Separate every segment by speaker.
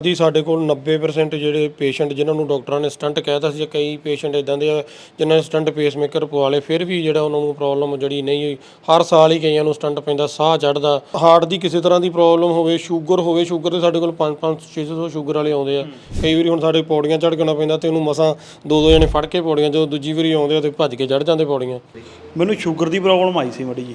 Speaker 1: ਜੀ, ਸਾਡੇ ਕੋਲ 90% ਜਿਹੜੇ ਪੇਸ਼ੈਂਟ ਜਿਨ੍ਹਾਂ ਨੂੰ ਡਾਕਟਰਾਂ ਨੇ ਸਟੰਟ ਕਹਿਤਾ ਸੀ ਕਈ ਪੇਸ਼ੈਂਟ ਇਦਾਂ ਦੇ ਆ, ਜਿਨ੍ਹਾਂ ਨੇ ਸਟੰਟ ਪੇਸਮੇਕਰ ਪਵਾ ਲਏ, ਫਿਰ ਵੀ ਜਿਹੜਾ ਉਹਨਾਂ ਨੂੰ ਪ੍ਰੋਬਲਮ ਜਿਹੜੀ ਨਹੀਂ ਹੋਈ। ਹਰ ਸਾਲ ਹੀ ਕਈਆਂ ਨੂੰ ਸਟੰਟ ਪੈਂਦਾ, ਸਾਹ ਚੜਦਾ ਹਾਰਟ ਦੀ ਕਿਸੇ ਤਰ੍ਹਾਂ ਦੀ ਪ੍ਰੋਬਲਮ ਹੋਵੇ ਸ਼ੂਗਰ ਹੋਵੇ ਸ਼ੂਗਰ ਦੇ ਸਾਡੇ ਕੋਲ 5-5 600 ਸ਼ੂਗਰ ਵਾਲੇ ਆਉਂਦੇ ਆ। ਕਈ ਵਾਰੀ ਹੁਣ ਸਾਡੇ ਪੌੜੀਆਂ ਚੜ੍ਹ ਕੇ ਆਉਣਾ ਪੈਂਦਾ ਤੇ ਉਹਨੂੰ ਮਸਾਂ ਦੋ ਦੋ ਜਣੇ ਫੜ ਕੇ ਪੌੜੀਆਂ, ਜਦੋਂ ਦੂਜੀ ਵਾਰੀ ਆਉਂਦੇ ਆ ਤੇ ਭੱਜ ਕੇ ਚੜ੍ਹ ਜਾਂਦੇ ਪੌੜੀਆਂ।
Speaker 2: ਮੈਨੂੰ ਸ਼ੂਗਰ ਦੀ ਪ੍ਰੋਬਲਮ ਆਈ ਸੀ ਮੜੀ ਜੀ।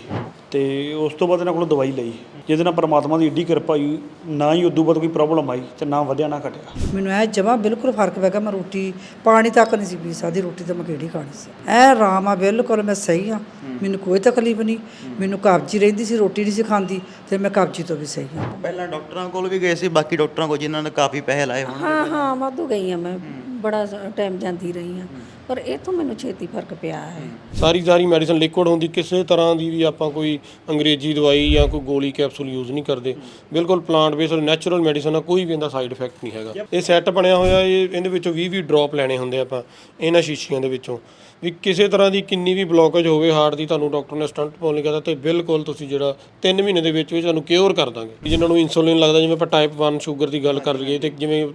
Speaker 2: ਤੇ ਉਸ ਤੋਂ ਬਾਅਦ ਇਹਨਾਂ ਕੋਲੋਂ ਦਵਾਈ ਲਈ। ਜਿਹਦੇ ਨਾਲ ਪਰਮਾਤਮਾ ਦੀ ਏਡੀ ਕਿਰਪਾ ਹੋਈ ਨਾ ਹੀ ਉਦੋਂ ਬਾਅਦ ਕੋਈ ਪ੍ਰੋਬਲਮ ਆਈ ਤੇ ਨਾ ਵਧਿਆ ਨਾ ਘਟਿਆ।
Speaker 3: ਮੈਨੂੰ ਐ ਜਮਾ ਬਿਲਕੁਲ ਫ਼ਰਕ ਪੈ ਗਿਆ ਮੈਂ ਰੋਟੀ ਪਾਣੀ ਤੱਕ ਨਹੀਂ ਸੀ ਪੀ ਸਕਦੀ ਰੋਟੀ ਤਾਂ ਮੈਂ ਕਿਹੜੀ ਖਾਣੀ ਸੀ। ਐ ਆਰਾਮ ਆ ਬਿਲਕੁਲ ਮੈਂ ਸਹੀ ਆ। ਮੈਨੂੰ ਕੋਈ ਤਕਲੀਫ ਨਹੀਂ। ਮੈਨੂੰ ਕਬਜ਼ੀ ਰਹਿੰਦੀ ਸੀ ਰੋਟੀ ਨਹੀਂ ਸੀ ਖਾਂਦੀ ਤੇ ਮੈਂ ਕਬਜ਼ੀ ਤੋਂ ਵੀ ਸਹੀ ਆ।
Speaker 4: ਪਹਿਲਾਂ ਡਾਕਟਰਾਂ ਕੋਲ ਵੀ ਗਏ ਸੀ ਬਾਕੀ ਡਾਕਟਰਾਂ ਕੋਲ ਜਿਨ੍ਹਾਂ ਨੇ ਕਾਫੀ ਪੈਸੇ ਲਾਏ ਹੋਣ
Speaker 5: ਹਾਂ ਹਾਂ ਵਾਧੂ ਗਈ ਆ ਮੈਂ। ਬੜਾ ਟਾਈਮ ਜਾਂਦੀ ਰਹੀ ਆ ਪਰ ਇਥੋਂ ਮੈਨੂੰ ਛੇਤੀ ਫ਼ਰਕ ਪਿਆ ਹੈ।
Speaker 1: ਸਾਰੀ ਸਾਰੀ ਮੈਡੀਸਨ ਲਿਕੁਇਡ ਹੁੰਦੀ ਕਿਸੇ ਤਰ੍ਹਾਂ ਦੀ ਵੀ ਆਪਾਂ ਕੋਈ ਅੰਗਰੇਜ਼ੀ ਦਵਾਈ ਜਾਂ ਕੋਈ ਗੋਲੀ ਕੈਪਸੂਲ ਯੂਜ਼ ਨਹੀਂ ਕਰਦੇ। ਬਿਲਕੁਲ ਪਲਾਂਟ ਬੇਸਡ ਨੈਚੁਰਲ ਮੈਡੀਸਨ ਆ, ਕੋਈ ਵੀ ਇਹਦਾ ਸਾਈਡ ਇਫੈਕਟ ਨਹੀਂ ਹੈਗਾ। ਇਹ ਸੈੱਟ ਬਣਿਆ ਹੋਇਆ, ਇਹ, ਇਹਦੇ ਵਿੱਚੋਂ 20 20 ਡ੍ਰੌਪ ਲੈਣੇ ਹੁੰਦੇ ਆਪਾਂ, ਇਹਨਾਂ ਸ਼ੀਸ਼ੀਆਂ ਦੇ ਵਿੱਚੋਂ। ਵੀ ਕਿਸੇ ਤਰ੍ਹਾਂ ਦੀ ਕਿੰਨੀ ਵੀ ਬਲੋਕੇਜ ਹੋਵੇ ਹਾਰਟ ਦੀ, ਤੁਹਾਨੂੰ ਡਾਕਟਰ ਨੇ ਸਟੰਟ ਪਾਉਣ ਲਈ ਕਹਿੰਦਾ ਤੇ ਬਿਲਕੁਲ ਤੁਸੀਂ ਜਿਹੜਾ 3 ਮਹੀਨੇ ਦੇ ਵਿੱਚ ਵਿੱਚ ਤੁਹਾਨੂੰ ਕਿਉਰ ਕਰ ਦਾਂਗੇ। ਜਿਨ੍ਹਾਂ ਨੂੰ ਇਨਸੂਲਿਨ ਲੱਗਦਾ, ਜਿਵੇਂ ਆਪਾਂ ਟਾਈਪ 1 ਸ਼ੂਗਰ ਦੀ ਗੱਲ ਕਰ ਲਈਏ ਤੇ ਜਿਵੇਂ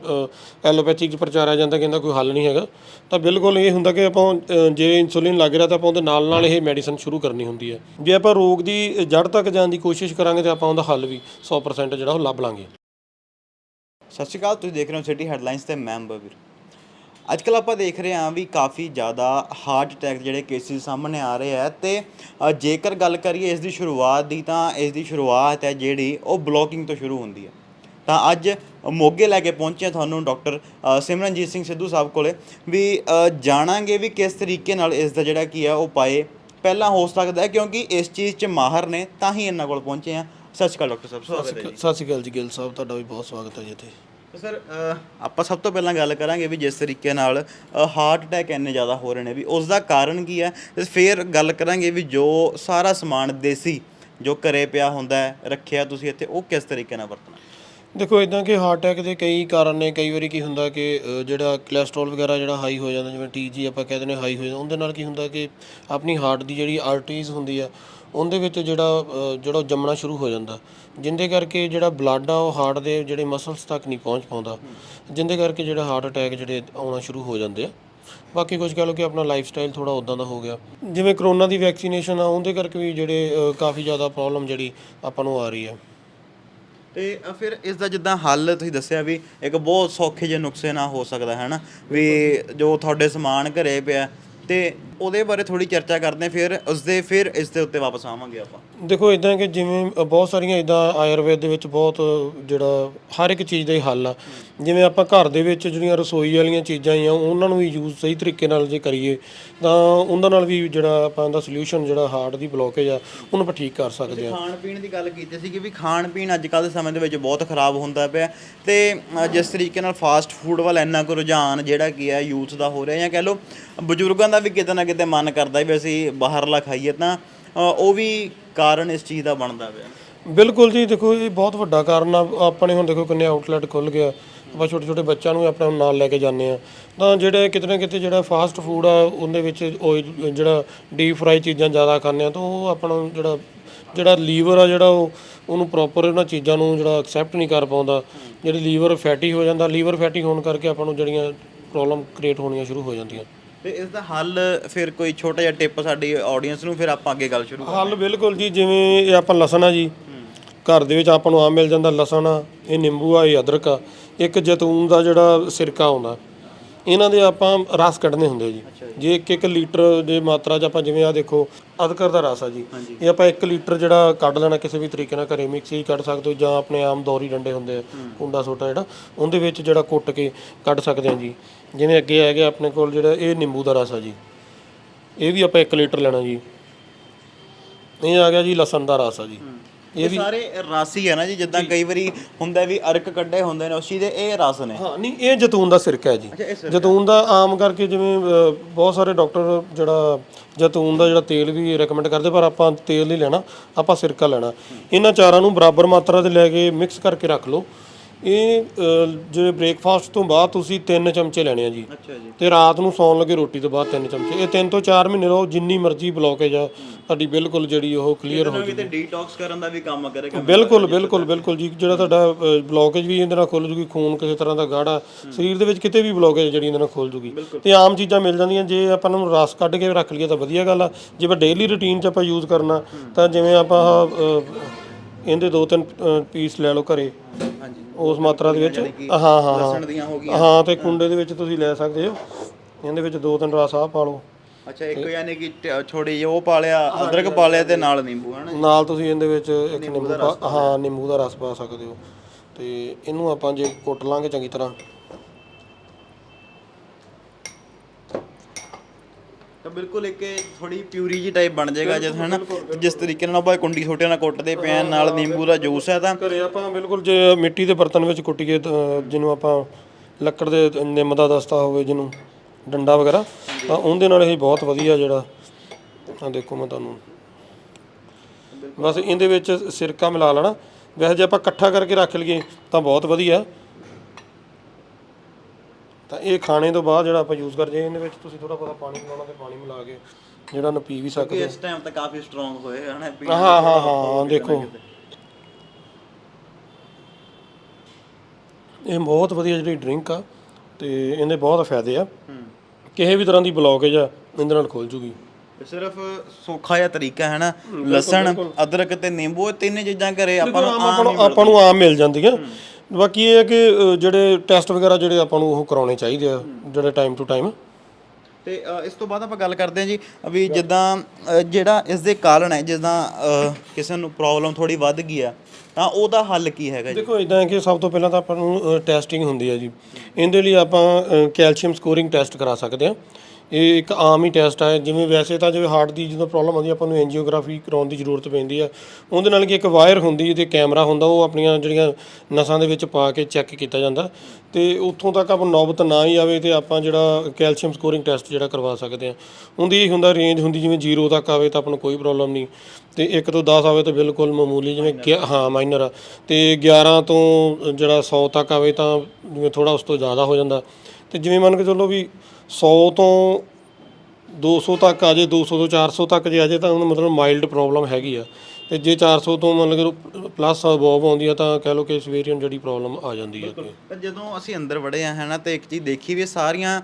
Speaker 1: ਐਲੋਪੈਥਿਕ ਚ ਪ੍ਰਚਾਰਿਆ ਜਾਂਦਾ ਕਹਿੰਦਾ ਕੋਈ ਹੱਲ ਨਹੀਂ ਹੈਗਾ, ਤਾਂ ਬਿਲਕੁਲ ਇਹ ਹੁੰਦਾ ਕਿ ਆਪਾਂ ਜੇ ਇਨਸੂਲਿਨ ਲੱਗ ਰਿਹਾ ਤਾਂ ਆਪਾਂ ਉਹਦੇ ਨਾਲ ਨਾਲ ਇਹ ਮੈਡੀਸਨ ਸ਼ੁਰੂ ਕਰਨੀ ਹੁੰਦੀ ਹੈ। ਜੇ ਆਪਾਂ ਰੋਗ ਦੀ ਜੜ ਤੱਕ ਜਾਣ ਦੀ ਕੋਸ਼ਿਸ਼ ਕਰਾਂਗੇ ਤਾਂ ਆਪਾਂ ਉਹਦਾ ਹੱਲ ਵੀ 100% ਜਿਹੜਾ ਉਹ ਲੱਭ ਲਾਂਗੇ।
Speaker 4: ਸਤਿ ਸ਼੍ਰੀ ਅਕਾਲ, ਤੁਸੀਂ ਦੇਖ ਰਹੇ ਹੋ ਸਿਟੀ ਹੈਡਲਾਈਨਸ ਤੇ ਮੈਂ ਅੰਬਰਵੀਰ। ਅੱਜ ਕੱਲ ਆਪਾਂ ਦੇਖ ਰਹੇ ਹਾਂ ਵੀ ਕਾਫੀ ਜ਼ਿਆਦਾ ਹਾਰਟ ਅਟੈਕ ਜਿਹੜੇ ਕੇਸਿਸ ਸਾਹਮਣੇ ਆ ਰਹੇ ਆ ਤੇ ਜੇਕਰ ਗੱਲ ਕਰੀਏ ਇਸ ਦੀ ਸ਼ੁਰੂਆਤ ਦੀ ਤਾਂ ਇਸ ਦੀ ਸ਼ੁਰੂਆਤ ਹੈ ਜਿਹੜੀ ਉਹ ਬਲੋਕਿੰਗ ਤੋਂ ਸ਼ੁਰੂ ਹੁੰਦੀ ਹੈ। ਤਾਂ ਅੱਜ ਮੋਗੇ ਲੈ ਕੇ ਪਹੁੰਚੇ ਤੁਹਾਨੂੰ ਡਾਕਟਰ ਸਿਮਰਨਜੀਤ ਸਿੰਘ ਸਿੱਧੂ ਸਾਹਿਬ ਕੋਲੇ ਵੀ ਜਾਣਾਂਗੇ ਵੀ ਕਿਸ ਤਰੀਕੇ ਨਾਲ ਇਸ ਦਾ ਜਿਹੜਾ ਕੀ ਹੈ ਉਹ ਪਾਏ। ਪਹਿਲਾਂ ਹੋ ਸਕਦਾ ਹੈ ਕਿਉਂਕਿ ਇਸ ਚੀਜ਼ 'ਚ ਮਾਹਰ ਨੇ ਤਾਂ ਹੀ ਇਹਨਾਂ ਕੋਲ ਪਹੁੰਚੇ ਆ ਸਤਿ ਸ਼੍ਰੀ ਅਕਾਲ ਡਾਕਟਰ ਸਾਹਿਬ
Speaker 1: ਸਤਿ ਸ਼੍ਰੀ ਅਕਾਲ ਜੀ ਗਿੱਲ ਸਾਹਿਬ ਤੁਹਾਡਾ ਵੀ ਬਹੁਤ ਸਵਾਗਤ ਹੈ ਜੀ ਇੱਥੇ।
Speaker 4: ਤਾਂ ਸਰ ਆਪਾਂ ਸਭ ਤੋਂ ਪਹਿਲਾਂ ਗੱਲ ਕਰਾਂਗੇ ਵੀ ਜਿਸ ਤਰੀਕੇ ਨਾਲ ਹਾਰਟ ਅਟੈਕ ਇੰਨੇ ਜ਼ਿਆਦਾ ਹੋ ਰਹੇ ਨੇ ਵੀ ਉਸ ਦਾ ਕਾਰਨ ਕੀ ਹੈ? ਤੇ ਫਿਰ ਗੱਲ ਕਰਾਂਗੇ ਵੀ ਜੋ ਸਾਰਾ ਸਮਾਨ ਦੇਸੀ ਜੋ ਘਰੇ ਪਿਆ ਹੁੰਦਾ ਹੈ ਰੱਖਿਆ ਤੁਸੀਂ ਇੱਥੇ ਉਹ ਕਿਸ ਤਰੀਕੇ ਨਾਲ ਵਰਤਣਾ?
Speaker 1: ਦੇਖੋ ਇਦਾਂ ਕਿ ਹਾਰਟ ਅਟੈਕ ਦੇ ਕਈ ਕਾਰਨ ਨੇ। ਕਈ ਵਾਰੀ ਕੀ ਹੁੰਦਾ ਕਿ ਅ, ਜਿਹੜਾ ਕੋਲੇਸਟ੍ਰੋਲ ਵਗੈਰਾ ਜਿਹੜਾ ਹਾਈ ਹੋ ਜਾਂਦਾ ਜਿਵੇਂ ਟੀਜੀ ਆਪਾਂ ਕਹਿੰਦੇ ਨੇ ਹਾਈ ਹੋ ਜਾਂਦਾ ਉਹਦੇ ਨਾਲ ਕੀ ਹੁੰਦਾ ਕਿ ਆਪਣੀ ਹਾਰਟ ਦੀ ਜਿਹੜੀ ਆਰਟਰੀਜ਼ ਹੁੰਦੀ ਆ ਉਹਦੇ ਵਿੱਚ ਜਿਹੜਾ ਜਿਹੜਾ ਉਹ ਜੰਮਣਾ ਸ਼ੁਰੂ ਹੋ ਜਾਂਦਾ। ਜਿੰਦੇ ਕਰਕੇ ਜਿਹੜਾ ਬਲੱਡ ਆ, ਉਹ ਹਾਰਟ ਦੇ ਜਿਹੜੇ ਮਸਲਸ ਤੱਕ ਨਹੀਂ ਪਹੁੰਚ ਪਾਉਂਦਾ। ਜਿੰਦੇ ਕਰਕੇ ਜਿਹੜਾ ਹਾਰਟ ਅਟੈਕ ਜਿਹੜੇ ਆਉਣਾ ਸ਼ੁਰੂ ਹੋ ਜਾਂਦੇ ਆ। ਬਾਕੀ ਕੁਝ ਕਹ ਲਓ ਕਿ ਆਪਣਾ ਲਾਈਫ ਸਟਾਈਲ ਥੋੜਾ ਉਦਾਂ ਦਾ ਹੋ ਗਿਆ। ਜਿਵੇਂ ਕਰੋਨਾ ਦੀ ਵੈਕਸੀਨੇਸ਼ਨ ਆ, ਉਹਦੇ ਕਰਕੇ ਵੀ ਜਿਹੜੇ ਕਾਫੀ ਜ਼ਿਆਦਾ ਪ੍ਰੋਬਲਮ ਜਿਹੜੀ ਆਪਾਂ ਨੂੰ ਆ ਰਹੀ ਹੈ
Speaker 4: ਤੇ ਫਿਰ ਇਸ ਦਾ ਜਿੱਦਾਂ ਹੱਲ ਤੁਸੀਂ ਦੱਸਿਆ ਵੀ ਇੱਕ ਬਹੁਤ ਸੌਖੇ ਜਿਹੇ ਨੁਕਸੇ ਨਾਲ ਹੋ ਸਕਦਾ ਹੈ ਨਾ ਵੀ ਜੋ ਤੁਹਾਡੇ ਸਮਾਨ ਘਰੇ ਪਿਆ, ਤੇ ਉਹਦੇ ਬਾਰੇ ਥੋੜੀ ਚਰਚਾ ਕਰਦੇ ਹਾਂ ਫਿਰ ਉਸ ਦੇ ਫਿਰ ਇਸ ਦੇ ਉੱਤੇ ਵਾਪਸ ਆਵਾਂਗੇ ਆਪਾਂ।
Speaker 1: ਦੇਖੋ ਇਦਾਂ ਕਿ ਜਿਵੇਂ ਬਹੁਤ ਸਾਰੀਆਂ ਇਦਾਂ ਆਯੁਰਵੇਦ ਦੇ ਵਿੱਚ ਬਹੁਤ ਜਿਹੜਾ ਹਰ ਇੱਕ ਚੀਜ਼ ਦਾ ਹੀ ਹੱਲ ਆ। ਜਿਵੇਂ ਆਪਾਂ ਘਰ ਦੇ ਵਿੱਚ ਜਿਹੜੀਆਂ ਰਸੋਈ ਵਾਲੀਆਂ ਚੀਜ਼ਾਂ ਆ ਉਹਨਾਂ ਨੂੰ ਵੀ ਯੂਜ਼ ਸਹੀ ਤਰੀਕੇ ਨਾਲ ਜੇ ਕਰੀਏ ਤਾਂ ਉਹਨਾਂ ਨਾਲ ਵੀ ਜਿਹੜਾ ਆਪਾਂ ਦਾ ਸੋਲੂਸ਼ਨ ਜਿਹੜਾ ਹਾਰਟ ਦੀ ਬਲੋਕੇਜ ਆ ਉਹਨੂੰ ਆਪਾਂ ਠੀਕ ਕਰ ਸਕਦੇ ਆ
Speaker 4: ਖਾਣ ਪੀਣ ਦੀ ਗੱਲ ਕੀਤੀ ਸੀ ਕਿ ਵੀ ਖਾਣ ਪੀਣ ਅੱਜ ਕੱਲ੍ਹ ਦੇ ਸਮੇਂ ਦੇ ਵਿੱਚ ਬਹੁਤ ਖਰਾਬ ਹੁੰਦਾ ਪਿਆ। ਤੇ ਜਿਸ ਤਰੀਕੇ ਨਾਲ ਫਾਸਟ ਫੂਡ ਵੱਲ ਇੰਨਾ ਕੁ ਰੁਝਾਨ ਜਿਹੜਾ ਕੀ ਹੈ ਯੂਥ ਦਾ ਹੋ ਰਿਹਾ ਜਾਂ ਕਹਿ ਲਓ ਬਜ਼ੁਰਗਾਂ ਦਾ ਵੀ ਕਿਤੇ ਨਾ ਕਿਤੇ ਮਨ ਕਰਦਾ ਵੀ ਅਸੀਂ ਬਾਹਰਲਾ ਖਾਈਏ ਤਾਂ ਉਹ ਵੀ ਕਾਰਨ ਇਸ ਚੀਜ਼ ਦਾ ਬਣਦਾ ਪਿਆ।
Speaker 1: ਬਿਲਕੁਲ ਜੀ, ਦੇਖੋ ਇਹ ਬਹੁਤ ਵੱਡਾ ਕਾਰਨ ਆ। ਆਪਣੇ ਹੁਣ ਦੇਖੋ ਕਿੰਨੇ ਆਊਟਲੈਟ ਖੁੱਲ ਗਿਆ ਆਪਾਂ ਛੋਟੇ ਛੋਟੇ ਬੱਚਿਆਂ ਨੂੰ ਵੀ ਆਪਣੇ ਨਾਲ ਲੈ ਕੇ ਜਾਂਦੇ ਆ। ਤਾਂ ਜਿਹੜੇ ਕਿਤੇ ਨਾ ਕਿਤੇ ਜਿਹੜਾ ਫਾਸਟ ਫੂਡ ਆ, ਉਹਦੇ ਵਿੱਚ oil ਜਿਹੜਾ ਡੀਪ ਫਰਾਈ ਚੀਜ਼ਾਂ ਜ਼ਿਆਦਾ ਖਾਂਦੇ ਆ, ਤਾਂ ਉਹ ਆਪਣਾ ਜਿਹੜਾ ਜਿਹੜਾ ਲੀਵਰ ਆ ਜਿਹੜਾ ਉਹ, ਉਹਨੂੰ ਪ੍ਰੋਪਰ ਉਹਨਾਂ ਚੀਜ਼ਾਂ ਨੂੰ ਜਿਹੜਾ ਐਕਸੈਪਟ ਨਹੀਂ ਕਰ ਪਾਉਂਦਾ। ਜਿਹੜੀ ਲੀਵਰ ਫੈਟੀ ਹੋ ਜਾਂਦਾ, ਲੀਵਰ ਫੈਟੀ ਹੋਣ ਕਰਕੇ ਆਪਾਂ ਨੂੰ ਜਿਹੜੀਆਂ ਪ੍ਰੋਬਲਮ ਕ੍ਰੀਏਟ ਹੋਣੀਆਂ ਸ਼ੁਰੂ ਹੋ ਜਾਂਦੀਆਂ।
Speaker 4: ਤੇ ਇਸ ਦਾ ਹੱਲ ਫਿਰ ਕੋਈ ਛੋਟਾ ਜਿਹਾ ਟਿਪ ਸਾਡੀ ਆਡੀਅנס ਨੂੰ, ਫਿਰ ਆਪਾਂ ਅੱਗੇ ਗੱਲ ਸ਼ੁਰੂ
Speaker 1: ਹੱਲ ਬਿਲਕੁਲ ਜੀ, ਜਿਵੇਂ ਇਹ ਆਪਾਂ ਲਸਣ ਆ ਜੀ। ਘਰ ਦੇ ਵਿੱਚ ਆਪਾਂ ਨੂੰ ਆਮ ਮਿਲ ਜਾਂਦਾ ਲਸਣ ਆ ਇਹ ਨਿੰਬੂ ਆ, ਇਹ ਅਦਰਕ ਆ। ਇੱਕ ਜੈਤੂਨ ਦਾ ਜਿਹੜਾ ਸਿਰਕਾ ਆਉਂਦਾ। ਇਹਨਾਂ ਦੇ ਆਪਾਂ ਰਸ ਕੱਢਨੇ ਹੁੰਦੇ ਜੀ। ਜੇ। ਇੱਕ ਇੱਕ ਲੀਟਰ ਦੇ ਮਾਤਰਾ 'ਚ ਆਪਾਂ ਜਿਵੇਂ ਆ ਦੇਖੋ ਅਦਰਕ ਦਾ ਰਸ ਆ ਜੀ। ਇਹ ਆਪਾਂ 1 ਲੀਟਰ ਜਿਹੜਾ ਕੱਢ ਲੈਣਾ ਕਿਸੇ ਵੀ ਤਰੀਕੇ ਨਾਲ ਘਰੇ ਮਿਕਸੀ ਕੱਢ ਸਕਦੇ ਹੋ ਜਾਂ ਆਪਣੇ ਆਮ ਦੋਰੀ ਡੰਡੇ ਹੁੰਦੇ ਆ ਕੁੰਡਾ ਸੋਟਾ ਜਿਹੜਾ ਉਹਦੇ ਵਿੱਚ ਜਿਹੜਾ ਕੁੱਟ ਕੇ ਕੱਢ ਸਕਦੇ ਆ ਜੀ। ਜਿਵੇਂ ਅੱਗੇ ਹੈਗੇ ਆਪਣੇ ਕੋਲ ਜਿਹੜਾ ਇਹ ਨਿੰਬੂ ਦਾ ਰਸ ਆ ਜੀ। ਇਹ ਵੀ ਆਪਾਂ 1 ਲੀਟਰ ਲੈਣਾ ਜੀ। ਇਹ ਆ ਗਿਆ ਜੀ ਲਸਣ ਦਾ ਰਸ ਆ ਜੀ।
Speaker 4: ਇਹ ਸਾਰੇ ਰਸ ਹੀ ਹੈ ਨਾ ਜੀ ਜਿੱਦਾਂ ਕਈ ਵਾਰੀ ਹੁੰਦਾ ਵੀ ਅਰਕ ਕੱਢੇ ਹੁੰਦੇ ਨੇ ਉਸ ਦੇ ਇਹ ਰਸ ਨੇ।
Speaker 1: ਹਾਂ ਨਹੀਂ ਇਹ ਜੈਤੂਨ ਦਾ ਸਿਰਕਾ ਹੈ ਜੀ। ਜੈਤੂਨ ਦਾ ਆਮ ਕਰਕੇ ਜਿਵੇਂ ਬਹੁਤ ਸਾਰੇ ਡਾਕਟਰ ਜਿਹੜਾ ਜੈਤੂਨ ਦਾ ਜਿਹੜਾ ਤੇਲ ਵੀ ਰეკਮੈਂਡ ਕਰਦੇ ਪਰ ਆਪਾਂ ਤੇਲ ਨਹੀਂ ਲੈਣਾ ਆਪਾਂ ਸਿਰਕਾ ਲੈਣਾ। ਇਹਨਾਂ ਚਾਰਾਂ ਨੂੰ ਬਰਾਬਰ ਮਾਤਰਾ ਦੇ ਲੈ ਕੇ ਮਿਕਸ ਕਰਕੇ ਰੱਖ ਲਓ। ਇਹ ਅ, ਜਿਹੜੇ ਬ੍ਰੇਕਫਾਸਟ ਤੋਂ ਬਾਅਦ ਤੁਸੀਂ 3 ਚਮਚੇ ਲੈਣੇ ਆ ਜੀ।
Speaker 4: ਅੱਛਾ ਜੀ।
Speaker 1: ਤੇ ਰਾਤ ਨੂੰ ਸੌਣ ਲੱਗੇ ਰੋਟੀ ਤੋਂ ਬਾਅਦ 3 ਚਮਚੇ। ਇਹ 3 ਤੋਂ 4 ਮਹੀਨੇ ਰਹੋ ਜਿੰਨੀ ਮਰਜ਼ੀ ਬਲੌਕੇਜ ਆ ਤੁਹਾਡੀ ਬਿਲਕੁਲ ਜਿਹੜੀ ਉਹ ਕਲੀਅਰ ਹੋ
Speaker 4: ਕਿਤੇ ਡੀਟੌਕਸ ਕਰਨ ਦਾ ਵੀ ਕੰਮ ਕਰੇਗਾ
Speaker 1: ਬਿਲਕੁਲ ਬਿਲਕੁਲ ਬਿਲਕੁਲ ਜੀ। ਜਿਹੜਾ ਤੁਹਾਡਾ ਬਲੌਕੇਜ ਵੀ ਇਹਦੇ ਨਾਲ ਖੁੱਲ ਜੂਗੀ ਖੂਨ ਕਿਸੇ ਤਰ੍ਹਾਂ ਦਾ ਗਾੜਾ ਸਰੀਰ ਦੇ ਵਿੱਚ ਕਿਤੇ ਵੀ ਬਲੌਕੇਜ ਜਿਹੜੀ ਇਹਦੇ ਨਾਲ ਖੁੱਲ ਜੂਗੀ। ਤੇ ਆਮ ਚੀਜ਼ਾਂ ਮਿਲ ਜਾਂਦੀਆਂ ਜੇ ਆਪਾਂ ਨੂੰ ਰਸ ਕੱਢ ਕੇ ਰੱਖ ਲਈਏ ਤਾਂ ਵਧੀਆ ਗੱਲ ਆ। ਜੇ ਆਪਾਂ ਡੇਲੀ ਰੁਟੀਨ 'ਚ ਆਪਾਂ ਯੂਜ਼ ਕਰਨਾ ਤਾਂ ਜਿਵੇਂ ਆਪਾਂ ਆਹ, ਇਹਦੇ ਦੋ ਤਿੰਨ ਪੀਸ ਲੈ ਲਓ ਘਰੇ।
Speaker 4: ਹਾਂਜੀ।
Speaker 1: ਉਸ ਮਾਤਰਾ ਦੇ ਵਿੱਚ। ਹਾਂ ਹਾਂ ਹਾਂ।
Speaker 4: ਦੀਆਂ ਹੋ ਗਈਆਂ।
Speaker 1: ਹਾਂ ਤੇ ਕੁੰਡੇ ਦੇ ਵਿੱਚ ਤੁਸੀਂ ਲੈ ਸਕਦੇ ਹੋ। ਇਹਦੇ ਵਿੱਚ ਦੋ ਤਿੰਨ ਰਸ ਆਹ ਪਾ ਲਓ।
Speaker 4: ਅੱਛਾ ਇੱਕ ਯਾਨੀ ਕਿ ਟ- ਛੋਟੀ ਜਿਹੀ ਉਹ ਪਾ ਲਿਆ ਅਦਰਕ ਪਾ ਲਿਆ ਤੇ ਨਾਲ ਨਿੰਬੂ ਹਨਾ
Speaker 1: ਨਾਲ ਤੁਸੀਂ ਇਹਦੇ ਵਿੱਚ ਇੱਕ ਨਿੰਬੂ ਪਾ ਹਾਂ ਨਿੰਬੂ ਦਾ ਰਸ ਪਾ ਸਕਦੇ ਹੋ। ਤੇ ਇਹਨੂੰ ਆਪਾਂ ਜੇ ਕੁੱਟ ਲਾਂਗੇ ਚੰਗੀ ਤਰ੍ਹਾਂ।
Speaker 4: ਤਾਂ ਬਿਲਕੁਲ ਇੱਕ ਥੋੜੀ ਪਿਊਰੀ ਜੀ ਟਾਈਪ ਬਣ ਜਾਏਗਾ ਜਦ ਹਨਾ ਜਿਸ ਤਰੀਕੇ ਨਾਲ ਆਪਾਂ ਕੁੰਡੀ ਛੋਟੇ ਨਾਲ ਕੁੱਟਦੇ ਪਏ ਆ ਨਾਲ ਨਿੰਬੂ ਦਾ ਜੂਸ ਹੈ ਤਾਂ
Speaker 1: ਘਰੇ ਆਪਾਂ ਬਿਲਕੁਲ ਜੇ ਮਿੱਟੀ ਦੇ ਬਰਤਨ ਵਿੱਚ ਕੁੱਟੀਏ ਤਾਂ ਜਿਹਨੂੰ ਆਪਾਂ ਲੱਕੜ ਦੇ ਨਿੰਮ ਦਾ ਦਸਤਾ ਹੋਵੇ, ਜਿਹਨੂੰ ਡੰਡਾ ਵਗੈਰਾ, ਤਾਂ ਉਹਦੇ ਨਾਲ ਇਹ ਬਹੁਤ ਵਧੀਆ ਜਿਹੜਾ ਆ ਦੇਖੋ ਮੈਂ ਤੁਹਾਨੂੰ। ਬਸ ਇਹਦੇ ਵਿੱਚ ਸਿਰਕਾ ਮਿਲਾ ਲੈਣਾ। ਵੈਸੇ ਜੇ ਆਪਾਂ ਇਕੱਠਾ ਕਰਕੇ ਰੱਖ ਲਈਏ ਤਾਂ ਬਹੁਤ ਵਧੀਆ। ਤਾਂ ਇਹ ਖਾਣੇ ਤੋਂ ਬਾਅਦ ਜਿਹੜਾ ਆਪਾਂ ਯੂਜ਼ ਕਰਦੇ ਇਹਦੇ ਵਿੱਚ ਤੁਸੀਂ ਥੋੜਾ ਬਹੁਤਾ ਪਾਣੀ ਮਿਲਾਉਣਾ ਤੇ ਪਾਣੀ ਮਿਲਾ ਕੇ ਜਿਹੜਾ ਨੂੰ ਪੀ ਵੀ ਸਕਦੇ
Speaker 4: ਇਸ ਟਾਈਮ ਤਾਂ ਕਾਫੀ ਸਟਰੋਂਗ ਹੋਏ ਹਨਾ? ਪੀਣ
Speaker 1: ਹਾਂ ਹਾਂ ਹਾਂ ਦੇਖੋ। ਇਹ ਬਹੁਤ ਵਧੀਆ ਜਿਹੜੀ ਡਰਿੰਕ ਆ ਤੇ ਇਹਦੇ ਬਹੁਤ ਫਾਇਦੇ ਆ। ਕਿਸੇ ਵੀ ਤਰ੍ਹਾਂ ਦੀ ਬਲੌਕੇਜ ਆ ਇਹਦੇ ਨਾਲ ਖੁੱਲ ਜੂਗੀ।
Speaker 4: ਸਿਰਫ ਸੌਖਾ ਜਿਹਾ ਤਰੀਕਾ ਹੈ ਨਾ ਲਸਣ ਅਦਰਕ ਤੇ ਨਿੰਬੂ ਇਹ ਤਿੰਨ ਚੀਜ਼ਾਂ ਘਰੇ ਆਪਾਂ ਨੂੰ
Speaker 1: ਆਪਾਂ ਨੂੰ ਆਮ ਮਿਲ ਜਾਂਦੀਆਂ। ਬਾਕੀ ਇਹ ਹੈ ਕਿ ਅ, ਜਿਹੜੇ ਟੈਸਟ ਵਗੈਰਾ ਜਿਹੜੇ ਆਪਾਂ ਨੂੰ ਉਹ ਕਰਾਉਣੇ ਚਾਹੀਦੇ ਆ ਜਿਹੜੇ ਟਾਈਮ ਟੂ ਟਾਈਮ
Speaker 4: ਤੇ ਅ, ਇਸ ਤੋਂ ਬਾਅਦ ਆਪਾਂ ਗੱਲ ਕਰਦੇ ਹਾਂ ਜੀ ਵੀ ਜਿੱਦਾਂ ਅ, ਜਿਹੜਾ ਇਸ ਦੇ ਕਾਰਨ ਹੈ ਜਿੱਦਾਂ ਅ, ਕਿਸੇ ਨੂੰ ਪ੍ਰੋਬਲਮ ਥੋੜੀ ਵੱਧ ਗਈ ਆ ਤਾਂ ਉਹਦਾ ਹੱਲ ਕੀ ਹੈਗਾ ਜੀ?
Speaker 1: ਦੇਖੋ ਇਦਾਂ ਹੈ ਕਿ ਸਭ ਤੋਂ ਪਹਿਲਾਂ ਤਾਂ ਆਪਾਂ ਨੂੰ ਟੈਸਟਿੰਗ ਹੁੰਦੀ ਹੈ ਜੀ। ਇਹਦੇ ਲਈ ਆਪਾਂ ਕੈਲਸ਼ੀਅਮ ਸਕੋਰਿੰਗ ਟੈਸਟ ਕਰਾ ਸਕਦੇ ਹਾਂ। ਇਹ ਇੱਕ ਆਮ ਹੀ ਟੈਸਟ ਹੈ ਜਿਵੇਂ ਵੈਸੇ ਤਾਂ ਜਿਵੇਂ ਹਾਰਟ ਦੀ ਜਦੋਂ ਪ੍ਰੋਬਲਮ ਆਉਂਦੀ ਆਪਾਂ ਨੂੰ ਐਂਜੀਓਗ੍ਰਾਫੀ ਕਰਾਉਣ ਦੀ ਜ਼ਰੂਰਤ ਪੈਂਦੀ ਆ। ਉਹਦੇ ਨਾਲ ਕੀ ਇੱਕ ਵਾਇਰ ਹੁੰਦੀ ਤੇ ਕੈਮਰਾ ਹੁੰਦਾ, ਉਹ ਆਪਣੀਆਂ ਜਿਹੜੀਆਂ ਨਸਾਂ ਦੇ ਵਿੱਚ ਪਾ ਕੇ ਚੈੱਕ ਕੀਤਾ ਜਾਂਦਾ। ਤੇ ਉੱਥੋਂ ਤੱਕ ਆਪਾਂ ਨੌਬਤ ਨਾ ਹੀ ਆਵੇ ਤੇ ਆਪਾਂ ਜਿਹੜਾ ਕੈਲਸ਼ੀਅਮ ਸਕੋਰਿੰਗ ਟੈਸਟ ਜਿਹੜਾ ਕਰਵਾ ਸਕਦੇ ਹਾਂ ਉਹਦੀ ਇਹ ਹੁੰਦਾ ਰੇਂਜ ਹੁੰਦੀ, ਜਿਵੇਂ 0 ਤੱਕ ਆਵੇ ਤਾਂ ਆਪਾਂ ਨੂੰ ਕੋਈ ਪ੍ਰੋਬਲਮ ਨਹੀਂ। ਤੇ 1 ਤੋਂ 10 ਆਵੇ ਤਾਂ ਬਿਲਕੁਲ ਮਾਮੂਲੀ ਜਿਵੇਂ ਗਿਆ- ਹਾਂ ਮਾਈਨਰ ਆ। ਤੇ 11 ਤੋਂ ਜਿਹੜਾ 100 ਤੱਕ ਆਵੇ ਤਾਂ ਜਿਵੇਂ ਥੋੜਾ ਉਸ ਤੋਂ ਜ਼ਿਆਦਾ ਹੋ ਜਾਂਦਾ। ਤੇ ਜਿਵੇਂ ਮੰਨ ਕੇ ਚੱਲੋ ਵੀ 100 ਤੋਂ 200 ਤੱਕ ਆ ਜੇ 200 ਤੋਂ 400 ਤੱਕ ਜੇ ਆ ਜੇ ਤਾਂ ਉਹਨੂੰ ਮਤਲਬ ਮਾਈਲਡ ਪ੍ਰੋਬਲਮ ਹੈਗੀ ਆ। ਤੇ ਜੇ 400 ਤੋਂ ਮੰਨ ਲਓ ਪਲੱਸ ਅਬੋਵ ਆਉਂਦੀ ਆ ਤਾਂ ਕਹਿ ਲਓ ਕਿ ਸਵੇਰੀਅਨ ਜਿਹੜੀ ਪ੍ਰੋਬਲਮ ਆ ਜਾਂਦੀ ਹੈ ਅੱਗੇ।
Speaker 4: ਪਰ ਜਦੋਂ ਅਸੀਂ ਅੰਦਰ ਵੜੇ ਆ ਹੈ ਨਾ ਤੇ ਇੱਕ ਚੀਜ਼ ਦੇਖੀ ਵੀ ਇਹ ਸਾਰੀਆਂ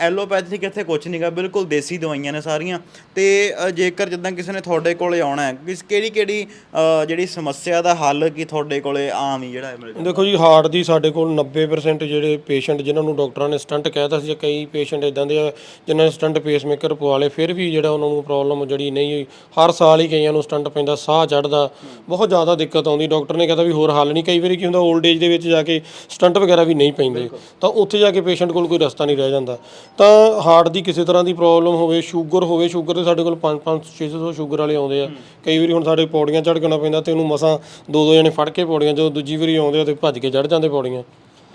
Speaker 4: ਐਲੋਪੈਥਿਕ ਇੱਥੇ ਕੁਝ ਨਹੀਂਗਾ ਬਿਲਕੁਲ ਦੇਸੀ ਦਵਾਈਆਂ ਨੇ ਸਾਰੀਆਂ। ਤੇ ਅ, ਜੇਕਰ ਜਿੱਦਾਂ ਕਿਸੇ ਨੇ ਤੁਹਾਡੇ ਕੋਲੇ ਆਉਣਾ ਹੈ ਕਿਸ ਕਿਹੜੀ ਕਿਹੜੀ ਅ, ਜਿਹੜੀ ਸਮੱਸਿਆ ਦਾ ਹੱਲ ਕੀ ਤੁਹਾਡੇ ਕੋਲੇ ਆਮ ਹੀ ਜਿਹੜਾ ਹੈ ਮਿਲ ਜਾਂਦਾ?
Speaker 1: ਦੇਖੋ ਜੀ ਹਾਰਟ ਦੀ ਸਾਡੇ ਕੋਲ 90% ਜਿਹੜੇ ਪੇਸ਼ੈਂਟ ਜਿਨ੍ਹਾਂ ਨੂੰ ਡਾਕਟਰਾਂ ਨੇ ਸਟੰਟ ਕਹਿਤਾ ਸੀ ਕਈ ਪੇਸ਼ੈਂਟ ਇਦਾਂ ਦੇ ਆ ਜਿਨ੍ਹਾਂ ਨੇ ਸਟੰਟ ਪੇਸਮੇਕਰ ਪਵਾ ਲਏ ਫਿਰ ਵੀ ਜਿਹੜਾ ਉਹਨਾਂ ਨੂੰ ਪ੍ਰੋਬਲਮ ਜਿਹੜੀ ਨਹੀਂ ਹੋਈ ਹਰ ਸਾਲ ਹੀ ਕਈਆਂ ਨੂੰ ਸਟੰਟ ਪੈਂਦਾ ਸਾਹ ਚੜਦਾ ਬਹੁਤ ਜ਼ਿਆਦਾ ਦਿੱਕਤ ਆਉਂਦੀ। ਡਾਕਟਰ ਨੇ ਕਹਿੰਦਾ ਵੀ ਹੋਰ ਹੱਲ ਨਹੀਂ। ਕਈ ਵਾਰੀ ਕੀ ਹੁੰਦਾ 올ਡ ਏਜ ਦੇ ਵਿੱਚ ਜਾ ਕੇ ਸਟੰਟ ਵਗੈਰਾ ਵੀ ਨਹੀਂ ਪੈਂਦੇ। ਤਾਂ ਉੱਥੇ ਜਾ ਕੇ ਪੇਸ਼ੈਂਟ ਕੋਲ ਕੋਈ ਰਸਤਾ ਨਹੀਂ ਰਹਿ ਜਾਂਦਾ। ਤਾਂ ਹਾਰਟ ਦੀ ਕਿਸੇ ਤਰ੍ਹਾਂ ਦੀ ਪ੍ਰੋਬਲਮ ਹੋਵੇ ਸ਼ੂਗਰ ਹੋਵੇ ਸ਼ੂਗਰ ਤੇ ਸਾਡੇ ਕੋਲ 5-5 600 ਸ਼ੂਗਰ ਵਾਲੇ ਆਉਂਦੇ ਆ। ਕਈ ਵਾਰੀ ਹੁਣ ਸਾਡੇ ਪੌੜੀਆਂ ਚੜ੍ਹ ਕੇ ਪੈਂਦਾ ਤੇ ਉਹਨੂੰ ਮਸਾਂ ਦੋ ਦੋ ਜਣੇ ਫੜ ਕੇ ਪੌੜੀਆਂ ਜਦੋਂ ਦੂਜੀ ਵਾਰੀ ਆਉਂਦੇ ਆ ਤੇ ਭੱਜ ਕੇ ਚੜ੍ਹ ਜਾਂਦੇ ਪੌੜੀਆਂ।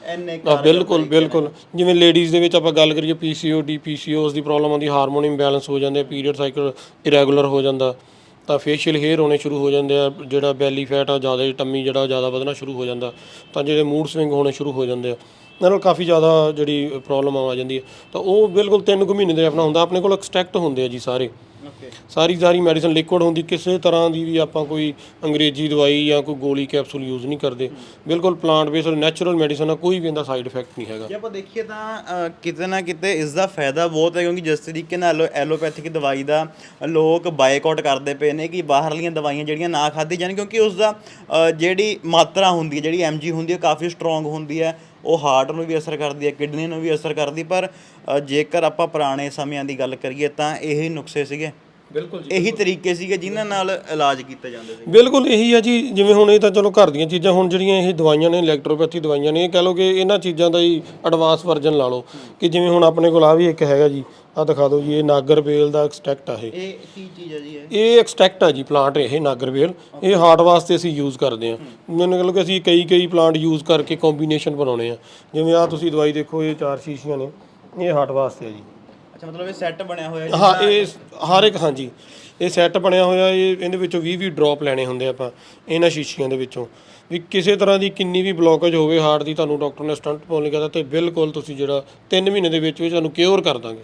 Speaker 4: ਐਨੇ
Speaker 1: ਆ ਬਿਲਕੁਲ ਬਿਲਕੁਲ। ਜਿਵੇਂ ਲੇਡੀਜ਼ ਦੇ ਵਿੱਚ ਆਪਾਂ ਗੱਲ ਕਰੀਏ ਪੀਸੀਓਡੀ ਪੀਸੀਓਸ ਦੀ ਪ੍ਰੋਬਲਮ ਆਉਂਦੀ ਹਾਰਮੋਨ ਇੰਬੈਲੈਂਸ ਹੋ ਜਾਂਦੇ ਪੀਰੀਅਡ ਸਾਈਕਲ ਇਰੈਗੂਲਰ ਹੋ ਜਾਂਦਾ। ਤਾਂ ਫੇਸ਼ੀਅਲ ਹੇਅਰ ਹੋਣੇ ਸ਼ੁਰੂ ਹੋ ਜਾਂਦੇ ਆ, ਜਿਹੜਾ ਬੈਲੀ ਫੈਟ ਆ, ਜ਼ਿਆਦਾ ਟੰਮੀ ਜਿਹੜਾ ਜ਼ਿਆਦਾ ਵਧਣਾ ਸ਼ੁਰੂ ਹੋ ਜਾਂਦਾ, ਤਾਂ ਜਿਹੜੇ ਮੂਡ ਸਵਿੰਗ ਹੋਣੇ ਸ਼ੁਰੂ ਹੋ ਜਾਂਦੇ ਆ, ਇਹਨਾਂ ਨਾਲ ਕਾਫੀ ਜ਼ਿਆਦਾ ਜਿਹੜੀ ਪ੍ਰੋਬਲਮ ਆ ਜਾਂਦੀ ਹੈ। ਤਾਂ ਉਹ ਬਿਲਕੁਲ 3 ਕੁ ਮਹੀਨੇ ਦੇ ਆਪਣਾ ਹੁੰਦਾ, ਆਪਣੇ ਕੋਲ ਐਕਸਟ੍ਰੈਕਟ ਹੁੰਦੇ ਆ ਜੀ ਸਾਰੇ। ਸਾਰੀ ਸਾਰੀ ਮੈਡੀਸਨ ਲਿਕੁਇਡ ਹੁੰਦੀ, ਕਿਸੇ ਤਰ੍ਹਾਂ ਦੀ ਵੀ ਆਪਾਂ ਕੋਈ ਅੰਗਰੇਜ਼ੀ ਦਵਾਈ ਜਾਂ ਕੋਈ ਗੋਲੀ ਕੈਪਸੂਲ ਯੂਜ਼ ਨਹੀਂ ਕਰਦੇ। ਬਿਲਕੁਲ ਪਲਾਂਟ ਬੇਸਡ ਨੈਚੁਰਲ ਮੈਡੀਸਨ ਆ ਕੋਈ ਵੀ ਇਹਦਾ ਸਾਈਡ ਇਫੈਕਟ ਨਹੀਂ ਹੈਗਾ।
Speaker 4: ਜੇ ਆਪਾਂ ਦੇਖੀਏ ਤਾਂ ਕਿਤੇ ਨਾ ਕਿਤੇ ਇਸ ਦਾ ਫਾਇਦਾ ਬਹੁਤ ਹੈ ਕਿਉਂਕਿ ਜਿਸ ਤਰੀਕੇ ਨਾਲ ਐਲੋਪੈਥਿਕ ਦਵਾਈ ਦਾ ਲੋਕ ਬਾਈਕਾਟ ਕਰਦੇ ਪਏ ਨੇ ਕਿ ਬਾਹਰਲੀਆਂ ਦਵਾਈਆਂ ਜਿਹੜੀਆਂ ਨਾ ਖਾਧੀ ਜਾਣ ਕਿਉਂਕਿ ਉਸ ਦਾ ਜਿਹੜੀ ਮਾਤਰਾ ਹੁੰਦੀ ਹੈ, ਜਿਹੜੀ ਐਮਜੀ ਹੁੰਦੀ ਹੈ ਕਾਫੀ ਸਟਰੋਂਗ ਹੁੰਦੀ ਹੈ। ਉਹ ਹਾਰਟ ਨੂੰ ਵੀ ਅਸਰ ਕਰਦੀ ਹੈ ਕਿਡਨੀ ਨੂੰ ਵੀ ਅਸਰ ਕਰਦੀ ਪਰ ਜੇਕਰ ਆਪਾਂ ਪੁਰਾਣੇ ਸਮਿਆਂ ਦੀ ਗੱਲ ਕਰੀਏ ਤਾਂ ਇਹੀ ਨੁਕਸੇ ਸੀਗੇ।
Speaker 1: ਬਿਲਕੁਲ
Speaker 4: ਇਹੀ ਤਰੀਕੇ ਸੀਗੇ ਜਿਨ੍ਹਾਂ ਨਾਲ ਇਲਾਜ ਕੀਤੇ ਜਾਂਦੇ ਸੀ
Speaker 1: ਬਿਲਕੁਲ ਇਹੀ ਹੈ ਜੀ ਜਿਵੇਂ ਹੁਣ ਇਹ ਤਾਂ ਚਲੋ ਘਰ ਦੀਆਂ ਚੀਜ਼ਾਂ ਹੁਣ ਜਿਹੜੀਆਂ ਇਹ ਦਵਾਈਆਂ ਨੇ ਇਲੈਕਟ੍ਰੋਪੈਥੀ ਦਵਾਈਆਂ ਨੇ ਇਹ ਕਹ ਲਓ ਕਿ ਇਹਨਾਂ ਚੀਜ਼ਾਂ ਦਾ ਹੀ ਐਡਵਾਂਸ ਵਰਜ਼ਨ ਲਾ ਲਓ। ਕਿ ਜਿਵੇਂ ਹੁਣ ਆਪਣੇ ਕੋਲ ਆ ਵੀ ਇੱਕ ਹੈਗਾ ਜੀ ਆ ਦਿਖਾ ਦਿਓ ਜੀ ਇਹ ਨਾਗਰਬੇਲ ਦਾ ਐਕਸਟ੍ਰੈਕਟ ਆ ਇਹ।
Speaker 4: ਇਹ ਕੀ ਚੀਜ਼ ਹੈ ਜੀ ਇਹ?
Speaker 1: ਇਹ ਐਕਸਟ੍ਰੈਕਟ ਆ ਜੀ ਪਲਾਂਟ ਇਹ ਨਾਗਰਵੇਲ ਇਹ ਹਾਰਟ ਵਾਸਤੇ ਅਸੀਂ ਯੂਜ਼ ਕਰਦੇ ਹਾਂ। ਮੈਨੂੰ ਕਹਿੰਦੇ ਕਿ ਅਸੀਂ ਕਈ ਕਈ ਪਲਾਂਟ ਯੂਜ਼ ਕਰਕੇ ਕੰਬੀਨੇਸ਼ਨ ਬਣਾਉਣੇ ਆ। ਜਿਵੇਂ ਆ ਤੁਸੀਂ ਦਵਾਈ ਦੇਖੋ ਇਹ ਚਾਰ ਸ਼ੀਸ਼ੀਆਂ ਨੇ ਇਹ ਹਾਰਟ ਵਾਸਤੇ ਆ ਜੀ।
Speaker 4: ਅੱਛਾ ਮਤਲਬ ਇਹ ਸੈੱਟ ਬਣਿਆ ਹੋਇਆ
Speaker 1: ਹਾਂ ਇਹ ਹਰ ਇੱਕ ਹਾਂਜੀ। ਇਹ ਸੈੱਟ ਬਣਿਆ ਹੋਇਆ ਇਹ ਇਹਦੇ ਵਿੱਚੋਂ 20 20 ਡ੍ਰੌਪ ਲੈਣੇ ਹੁੰਦੇ ਆਪਾਂ ਇਹਨਾਂ ਸ਼ੀਸ਼ੀਆਂ ਦੇ ਵਿੱਚੋਂ। ਵੀ ਕਿਸੇ ਤਰ੍ਹਾਂ ਦੀ ਕਿੰਨੀ ਵੀ ਬਲੋਕੇਜ ਹੋਵੇ ਹਾਰਟ ਦੀ ਤੁਹਾਨੂੰ ਡਾਕਟਰ ਨੇ ਸਟੰਟ ਪਾਉਣ ਲਈ ਕਹਿੰਦਾ ਤੇ ਬਿਲਕੁਲ ਤੁਸੀਂ ਜਿਹੜਾ 3 ਮਹੀਨੇ ਦੇ ਵਿੱਚ ਵਿੱਚ ਤੁਹਾਨੂੰ ਕਿਉਰ ਕਰ ਦਾਂਗੇ।